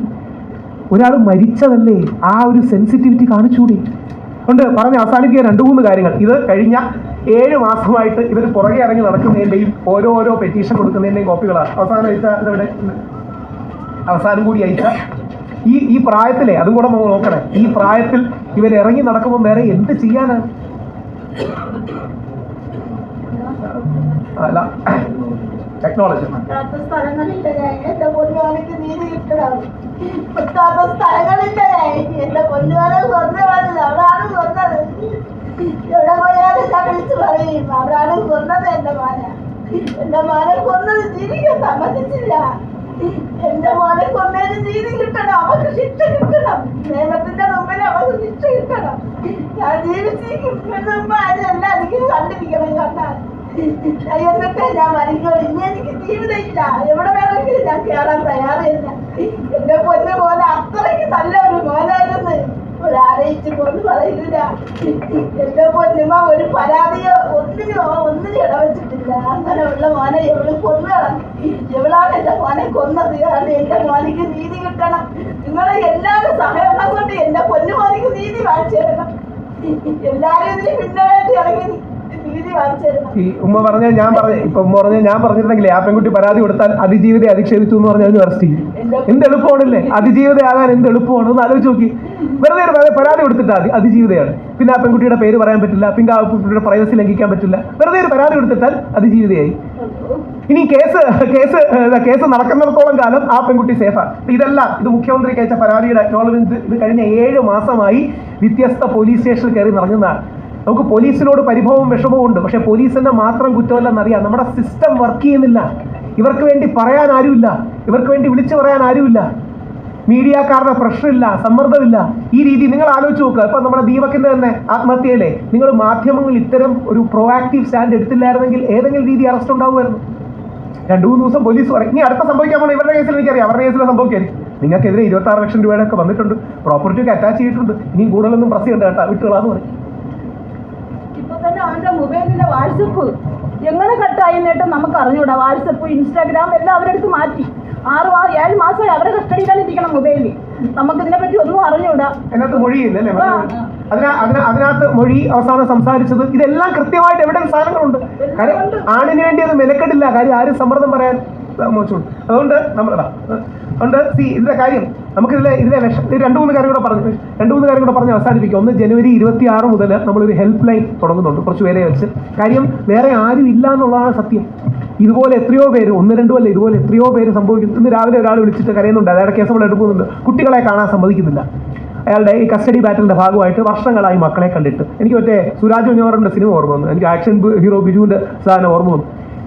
ഒരാൾ മരിച്ചതല്ലേ? ആ ഒരു സെൻസിറ്റിവിറ്റി കാണിച്ചുകൂടി ഉണ്ട്. പറഞ്ഞ് അവസാനിക്കുക രണ്ട് മൂന്ന് കാര്യങ്ങൾ. ഇത് കഴിഞ്ഞ ഏഴ് മാസമായിട്ട് ഇവർ പുറകെ ഇറങ്ങി നടക്കുന്നതിന്റെയും ഓരോരോ പെറ്റീഷൻ കൊടുക്കുന്നതിന്റെയും കോപ്പികളാണ്. അവസാനം അയച്ച ഇതവിടെ? അവസാനം കൂടി അയച്ച. ഈ ഈ പ്രായത്തിലെ അതും കൂടെ നോക്കണേ. ഈ പ്രായത്തിൽ ഇവർ ഇറങ്ങി നടക്കുമ്പോൾ വേറെ എന്ത് ചെയ്യാനാണ്? അല്ല ടെക്നോളജി എവിടെ പോയാലും ഞാൻ വിളിച്ചു പറയും. അവരാണ് കൊന്നത് എന്റെ മോന. എന്റെ മോനെ കൊന്നത് ജീവിക്കാൻ സമ്മതിച്ചില്ല. എന്റെ മോനെ കൊന്നതിന് നീതി കിട്ടണം. അവർക്ക് ശിക്ഷ കിട്ടണം. നിയമത്തിന്റെ മുമ്പിൽ അവർക്ക് ശിക്ഷ കിട്ടണം. ഞാൻ ജീവിച്ചിരിക്കും. മുമ്പ് അതെല്ലാം എനിക്ക് കണ്ടിരിക്കണം. കണ്ടാൽ എന്നിട്ട് ഞാൻ മരിക്കണം ഇനി എനിക്ക് ജീവിതമില്ല എവിടെ വേണമെങ്കിലും ഞാൻ കയറാൻ തയ്യാറില്ല എന്റെ പൊന്നു പോലെ അത്രയ്ക്ക് നല്ലൊരു മോനായിരുന്നു ഒരാരയിച്ച് കൊന്നു പറയില്ല എന്റെ പൊന്നുമ ഒരു പരാതിയോ ഒന്നിനോ ഒന്നിനും ഇടവച്ചിട്ടില്ല അങ്ങനെയുള്ള മോനെ എവിടെ കൊന്നു കളഞ്ഞു എവളാണ് എന്റെ മോനെ കൊന്നത് കാരണം എന്റെ മോനിക്ക് നീതി കിട്ടണം നിങ്ങളെ എല്ലാവരും സഹകരണം കൊണ്ട് എന്റെ പൊന്നുമോനിക്ക് നീതി വാങ്ങിച്ചു തരണം എല്ലാരും ഇതിന് പിന്നോട്ട് ഇറങ്ങി ഈ ഉമ്മ പറഞ്ഞ ഞാൻ പറഞ്ഞ ഇപ്പൊ ഉമ്മ പറഞ്ഞ ഞാൻ പറഞ്ഞിട്ടുണ്ടെങ്കിലേ ആ പെൺകുട്ടി പരാതി കൊടുത്താൽ അതിജീവിതയെ അധിക്ഷേപിച്ചു എന്ന് പറഞ്ഞ യൂണിവേഴ്സിറ്റി എന്ത്? എളുപ്പമാണല്ലേ? അതിജീവിതയാകാൻ എന്ത് എളുപ്പമാണ് എന്ന് ആലോചിച്ച് നോക്കി. വെറുതെ ഒരു പരാതി- പരാതി കൊടുത്തിട്ടാ മതി അതിജീവിതയാണ്. പിന്നെ ആ പെൺകുട്ടിയുടെ പേര് പറയാൻ പറ്റില്ല. പിന്നെ ആ പെൺകുട്ടിയുടെ പ്രൈവസി ലംഘിക്കാൻ പറ്റില്ല. വെറുതെ ഒരു പരാതി കൊടുത്തിട്ടാൽ അതിജീവിതയായി. ഇനി കേസ് കേസ് കേസ് നടക്കുന്നിടത്തോളം കാലം ആ പെൺകുട്ടി സേഫാണ് ഇതെല്ലാം ഇത് മുഖ്യമന്ത്രിക്ക് അയച്ച പരാതിയുടെ അക്നോളജ്മെന്റ് ഇത് കഴിഞ്ഞ ഏഴ് മാസമായി വ്യത്യസ്ത പോലീസ് സ്റ്റേഷനിൽ കയറി നടങ്ങുന്നതാണ് നമുക്ക് പോലീസിനോട് പരിഭവവും വിഷമവും ഉണ്ട്. പക്ഷേ പോലീസിനെ മാത്രം കുറ്റമല്ലെന്നറിയാം. നമ്മുടെ സിസ്റ്റം വർക്ക് ചെയ്യുന്നില്ല. ഇവർക്ക് വേണ്ടി പറയാൻ ആരുമില്ല. ഇവർക്ക് വേണ്ടി വിളിച്ചു പറയാൻ ആരുമില്ല. മീഡിയക്കാരുടെ പ്രഷറില്ല സമ്മർദ്ദമില്ല. ഈ രീതി നിങ്ങൾ ആലോചിച്ച് നോക്കുക ഇപ്പൊ നമ്മുടെ ദീപക്കിന്റെ തന്നെ ആത്മഹത്യയിലെ നിങ്ങൾ മാധ്യമങ്ങൾ ഇത്തരം ഒരു പ്രോആക്റ്റീവ് സ്റ്റാൻഡ് എടുത്തില്ലായിരുന്നെങ്കിൽ ഏതെങ്കിലും രീതി അറസ്റ്റ് ഉണ്ടാവുമായിരുന്നു. രണ്ടു മൂന്ന് ദിവസം പോലീസ് പറയും. ഇനി അടുത്ത സംഭവിക്കാൻ പോകണം ഇവരുടെ കേസിൽ എനിക്കറിയാം. അവരുടെ കേസിൽ സംഭവിക്കായിരിക്കും നിങ്ങൾക്കെതിരെ ഇരുപത്തി ആറ് ലക്ഷം രൂപയുടെ ഒക്കെ വന്നിട്ടുണ്ട്. പ്രോപ്പർട്ടി ഒക്കെ അറ്റാച്ച് ചെയ്തിട്ടുണ്ട്. ഇനി കൂടുതലൊന്നും പ്രസ് ചെയ്യേണ്ട കേട്ടോ. വിട്ടുകളാന്ന് പറയും. അവന്റെ മൊബൈലിലെ വാട്സപ്പ് എങ്ങനെ കട്ടായി നേട്ടം നമുക്ക് അറിഞ്ഞൂടാ. വാട്സപ്പ് ഇൻസ്റ്റാഗ്രാം എല്ലാം അവരെടുത്ത് മാറ്റി. ആറ് മാസം ഏഴ് മാസമായി അവരെ കസ്റ്റഡിയിലാണ് ഇരിക്കണം മൊബൈലിൽ. നമുക്ക് ഇതിനെപ്പറ്റി ഒന്നും അറിഞ്ഞൂടാ. അതിനകത്ത് മൊഴി അവസാനം സംസാരിച്ചത് ഇതെല്ലാം കൃത്യമായിട്ട് എവിടെ സാധനങ്ങളുണ്ട്. കാര്യം ആണിന് വേണ്ടി അത് മെനക്കെടില്ല. കാര്യം ആരും സമ്മർദ്ദം പറയാൻ മോശമുണ്ട്. അതുകൊണ്ട് നമ്മൾ അതുകൊണ്ട് സി ഇതിന്റെ കാര്യം നമുക്ക് ഇതിലെ ഇതിലെ ഇത് രണ്ട് മൂന്ന് കാര്യം കൂടെ പറഞ്ഞു രണ്ട് മൂന്ന് കാര്യം കൂടെ പറഞ്ഞ് അവസാനിപ്പിക്കും. ഒന്ന് ജനുവരി ഇരുപത്തി ആറ് മുതൽ നമ്മളൊരു ഹെൽപ്പ് ലൈൻ തുടങ്ങുന്നുണ്ട്. കുറച്ച് പേരെ വെച്ച്. കാര്യം വേറെ ആരും ഇല്ല എന്നുള്ളതാണ് സത്യം. ഇതുപോലെ എത്രയോ പേര് ഒന്ന് രണ്ടും അല്ല ഇതുപോലെ എത്രയോ പേര് സംഭവിക്കുന്നു. ഇന്ന് രാവിലെ ഒരാൾ വിളിച്ചിട്ട് കരയുന്നുണ്ട്. അയാളുടെ കേസ് നമ്മൾ എടുക്കുന്നുണ്ട്. കുട്ടികളെ കാണാൻ സമ്മതിക്കുന്നില്ല. അയാളുടെ ഈ കസ്റ്റഡി ബാറ്റിന്റെ ഭാഗമായിട്ട് വർഷങ്ങളായി മക്കളെ കണ്ടിട്ട്. എനിക്ക് മറ്റേ സുരാജ് മനോഹറിന്റെ സിനിമ ഓർമ്മ വന്നു. എനിക്ക് ആക്ഷൻ ഹീറോ ബിജുവിന്റെ സാധനം ഓർമ്മ വന്നു.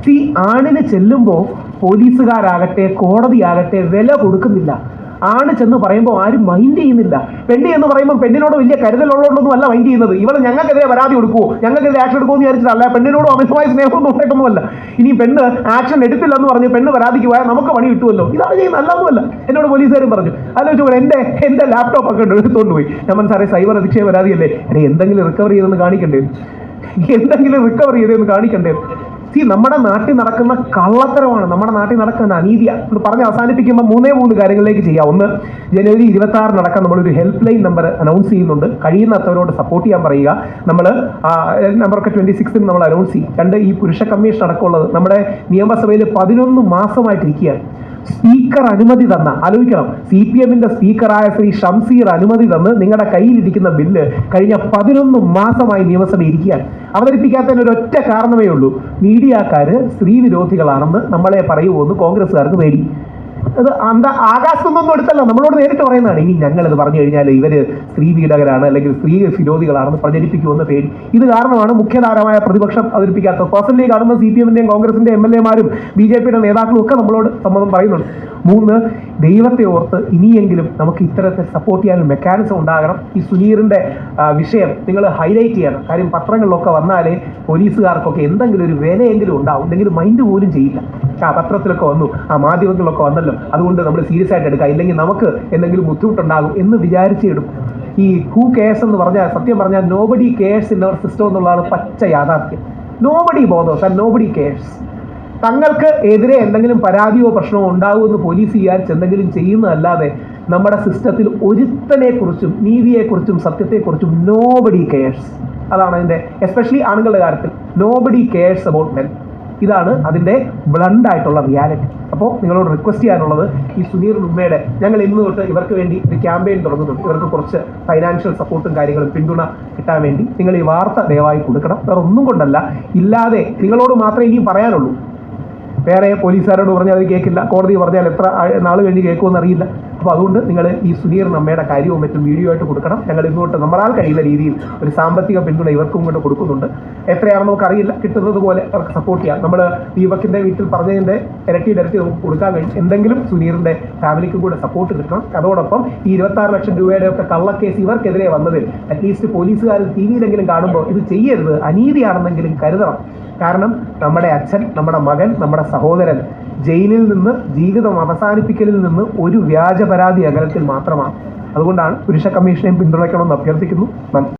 ഈ ആണിന് ചെല്ലുമ്പോൾ പോലീസുകാരാകട്ടെ കോടതിയാകട്ടെ വില കൊടുക്കുന്നില്ല. ആണ് ചെന്ന് പറയുമ്പോൾ ആരും മൈൻഡ് ചെയ്യുന്നില്ല. പെണ്ണി എന്ന് പറയുമ്പോൾ പെണ്ണിനോട് വലിയ കരുതലുള്ളതൊന്നും അല്ല മൈൻഡ് ചെയ്യുന്നത്. ഇവൾ ഞങ്ങൾക്കെതിരെ പരാതി കൊടുക്കുമോ ഞങ്ങൾക്കെതിരെ ആക്ഷൻ എടുക്കുമോ എന്ന് വിചാരിച്ചിട്ടല്ല പെണ്ണിനോട് അമിതമായ സ്നേഹമൊന്നും ഉണ്ടായിട്ടൊന്നുമല്ല ഇനി പെണ്ണ് ആക്ഷൻ എടുത്തില്ല എന്ന് പറഞ്ഞ് പെണ്ണ് പരാതിക്ക് പോയാൽ നമുക്ക് പണി കിട്ടുമല്ലോ ഇതാണ് ചെയ്യുന്നത്. അല്ലാതൊന്നുമല്ല എന്നോട് പോലീസുകാരും പറഞ്ഞു. ആലോചിച്ച് നോക്കണം എന്റെ എന്റെ ലാപ്ടോപ്പ് ഒക്കെ എടുത്തുകൊണ്ട് പോയി നമ്മൾ സാറേ സൈബർ അധിക്ഷേപ പരാതിയല്ലേ? എന്തെങ്കിലും റിക്കവർ ചെയ്തെന്ന് കാണിക്കണ്ടേ? എന്തെങ്കിലും റിക്കവർ ചെയ്തെന്ന് കാണിക്കണ്ടേ? സി നമ്മുടെ നാട്ടിൽ നടക്കുന്ന കള്ളത്തരമാണ്. നമ്മുടെ നാട്ടിൽ നടക്കുന്ന അനീതിയാണ് ഇത് പറഞ്ഞ് അവസാനിപ്പിക്കുമ്പോൾ മൂന്നേ മൂന്ന് കാര്യങ്ങളിലേക്ക് ചെയ്യാം. ഒന്ന് ജനുവരി ഇരുപത്തി ആറ് നടക്കാൻ നമ്മളൊരു ഹെൽപ്പ് ലൈൻ നമ്പർ അനൗൺസ് ചെയ്യുന്നുണ്ട്. കഴിയുന്നത്തവരോട് സപ്പോർട്ട് ചെയ്യാൻ പറയുക. നമ്മൾ നമ്പറൊക്കെ ട്വന്റി സിക്സിന് നമ്മൾ അനൗൺസ് ചെയ്യും. രണ്ട് ഈ പുരുഷ കമ്മീഷൻ അടക്കമുള്ളത് നമ്മുടെ നിയമസഭയിൽ പതിനൊന്ന് മാസമായിട്ടിരിക്കുകയാണ്. സ്പീക്കർ അനുമതി തന്ന ആലോചിക്കണം സി പി എമ്മിന്റെ സ്പീക്കറായ ശ്രീ ഷംസീർ അനുമതി തന്ന് നിങ്ങളുടെ കയ്യിലിരിക്കുന്ന ബില്ല് കഴിഞ്ഞ പതിനൊന്ന് മാസമായി നിയമസഭ ഇരിക്കുകയാണ്. അവതരിപ്പിക്കാത്തതിന് ഒരൊറ്റ കാരണമേ ഉള്ളൂ. മീഡിയക്കാര് സ്ത്രീ വിരോധികളാണെന്ന് നമ്മളെ പറയുമോ എന്ന് കോൺഗ്രസ്സുകാർക്ക് പേടി. അത് അന്ത ആകാശത്തൊന്നും എടുത്തല്ല. നമ്മളോട് നേരിട്ട് പറയുന്നതാണ് ഇനി ഞങ്ങളത് പറഞ്ഞു കഴിഞ്ഞാൽ ഇവർ സ്ത്രീ പീഡകരാണ് അല്ലെങ്കിൽ സ്ത്രീ വിരോധികളാണെന്ന് പ്രചരിപ്പിക്കുമെന്ന് പേടി. ഇത് കാരണമാണ് മുഖ്യധാരമായ പ്രതിപക്ഷം അവതരിപ്പിക്കാത്തത് പേഴ്സണലി കാണുന്ന സി പി എമ്മിന്റെയും കോൺഗ്രസിന്റെ എം എൽ എമാരും ബി ജെ പിയുടെ നേതാക്കളും ഒക്കെ നമ്മളോട് സമ്മതം പറയുന്നുണ്ട്. മൂന്ന് ദൈവത്തെ ഓർത്ത് ഇനിയെങ്കിലും നമുക്ക് ഇത്തരത്തെ സപ്പോർട്ട് ചെയ്യാൻ മെക്കാനിസം ഉണ്ടാകണം. ഈ സുനീറിന്റെ വിഷയം നിങ്ങൾ ഹൈലൈറ്റ് ചെയ്യണം. കാര്യം പത്രങ്ങളിലൊക്കെ വന്നാലേ പോലീസുകാർക്കൊക്കെ എന്തെങ്കിലും ഒരു വിലയെങ്കിലും ഉണ്ടാവും. എന്തെങ്കിലും മൈൻഡ് പോലും ചെയ്യില്ല. ആ പത്രത്തിലൊക്കെ വന്നു. ആ മാധ്യമത്തിലൊക്കെ വന്നല്ലോ. അതുകൊണ്ട് നമ്മൾ സീരിയസ് ആയിട്ട് എടുക്കുക ഇല്ലെങ്കിൽ നമുക്ക് എന്തെങ്കിലും ബുദ്ധിമുട്ടുണ്ടാകും എന്ന് വിചാരിച്ചിടും. ഈ ഹൂ കേസ് എന്ന് പറഞ്ഞാൽ സത്യം പറഞ്ഞാൽ nobody cares in our system എന്നുള്ളതാണ് പച്ച യാഥാർത്ഥ്യം. Nobody bothers and nobody cares തങ്ങൾക്ക് എതിരെ എന്തെങ്കിലും പരാതിയോ പ്രശ്നമോ ഉണ്ടാകുമെന്ന് പോലീസ് വിചാരിച്ച് എന്തെങ്കിലും ചെയ്യുന്നതല്ലാതെ നമ്മുടെ സിസ്റ്റത്തിൽ ഒരുത്തനെ കുറിച്ചും നീതിയെക്കുറിച്ചും സത്യത്തെക്കുറിച്ചും നോബഡി കെയർസ് അതാണ് അതിന്റെ എസ്പെഷ്യലി ആണുങ്ങളുടെ കാര്യത്തിൽ. നോബഡി കെയർസ് അബൌട്ട് മെൻ ഇതാണ് അതിന്റെ ബ്ലണ്ട് ആയിട്ടുള്ള റിയാലിറ്റി അപ്പോൾ നിങ്ങളോട് റിക്വസ്റ്റ് ചെയ്യാനുള്ളത് ഈ സുനീർ ഉമ്മയുടെ ഞങ്ങൾ ഇന്ന് തൊട്ട് ഇവർക്ക് വേണ്ടി ഒരു ക്യാമ്പയിൻ തുടങ്ങുന്നുണ്ട്. ഇവർക്ക് കുറച്ച് ഫൈനാൻഷ്യൽ സപ്പോർട്ടും കാര്യങ്ങളും പിന്തുണ കിട്ടാൻ വേണ്ടി നിങ്ങൾ ഈ വാർത്ത ദയവായി കൊടുക്കണം. വേറെ ഒന്നും കൊണ്ടല്ല ഇല്ലാതെ നിങ്ങളോട് മാത്രമേ ഇനിയും പറയാനുള്ളൂ. വേറെ പോലീസുകാരോട് പറഞ്ഞാൽ അവർ കേൾക്കില്ല. കോടതി പറഞ്ഞാൽ എത്ര നാൾ കഴിഞ്ഞ് കേൾക്കുമെന്ന് അറിയില്ല. അപ്പോൾ അതുകൊണ്ട് നിങ്ങൾ ഈ സുനീർ നമ്മയുടെ കാര്യവും മറ്റും വീഡിയോ ആയിട്ട് കൊടുക്കണം. ഞങ്ങൾ ഇങ്ങോട്ട് നമ്മളാൽ കഴിയുന്ന രീതിയിൽ ഒരു സാമ്പത്തിക പിന്തുണ ഇവർക്കും കൊണ്ട് കൊടുക്കുന്നുണ്ട്. എത്രയാണെന്ന് നമുക്കറിയില്ല. കിട്ടുന്നത് പോലെ അവർക്ക് സപ്പോർട്ട് ചെയ്യാം. നമ്മൾ ദീപക്കിന്റെ വീട്ടിൽ പറഞ്ഞതിന്റെ ഇരട്ടി ഇരട്ടി നമുക്ക് കൊടുക്കാൻ കഴിയും. എന്തെങ്കിലും സുനീറിന്റെ ഫാമിലിക്കും കൂടെ സപ്പോർട്ട് കിട്ടണം. അതോടൊപ്പം ഈ ഇരുപത്താറ് ലക്ഷം രൂപയുടെ ഒക്കെ കള്ളക്കേസ് ഇവർക്കെതിരെ വന്നതിൽ അറ്റ്ലീസ്റ്റ് പോലീസുകാർ ടി വിയിലെങ്കിലും കാണുമ്പോൾ ഇത് ചെയ്യരുത്. അനീതിയാണെന്നെങ്കിലും കരുതണം. കാരണം നമ്മുടെ അച്ഛൻ നമ്മുടെ മകൻ നമ്മുടെ സഹോദരൻ ജയിലിൽ നിന്ന് ജീവിതം അവസാനിപ്പിക്കലിൽ നിന്ന് ഒരു വ്യാജ പരാതി അകലത്തിൽ മാത്രമാണ്. അതുകൊണ്ടാണ് പുരുഷ കമ്മീഷനെയും പിന്തുണയ്ക്കണമെന്ന് അഭ്യർത്ഥിക്കുന്നു. നന്ദി.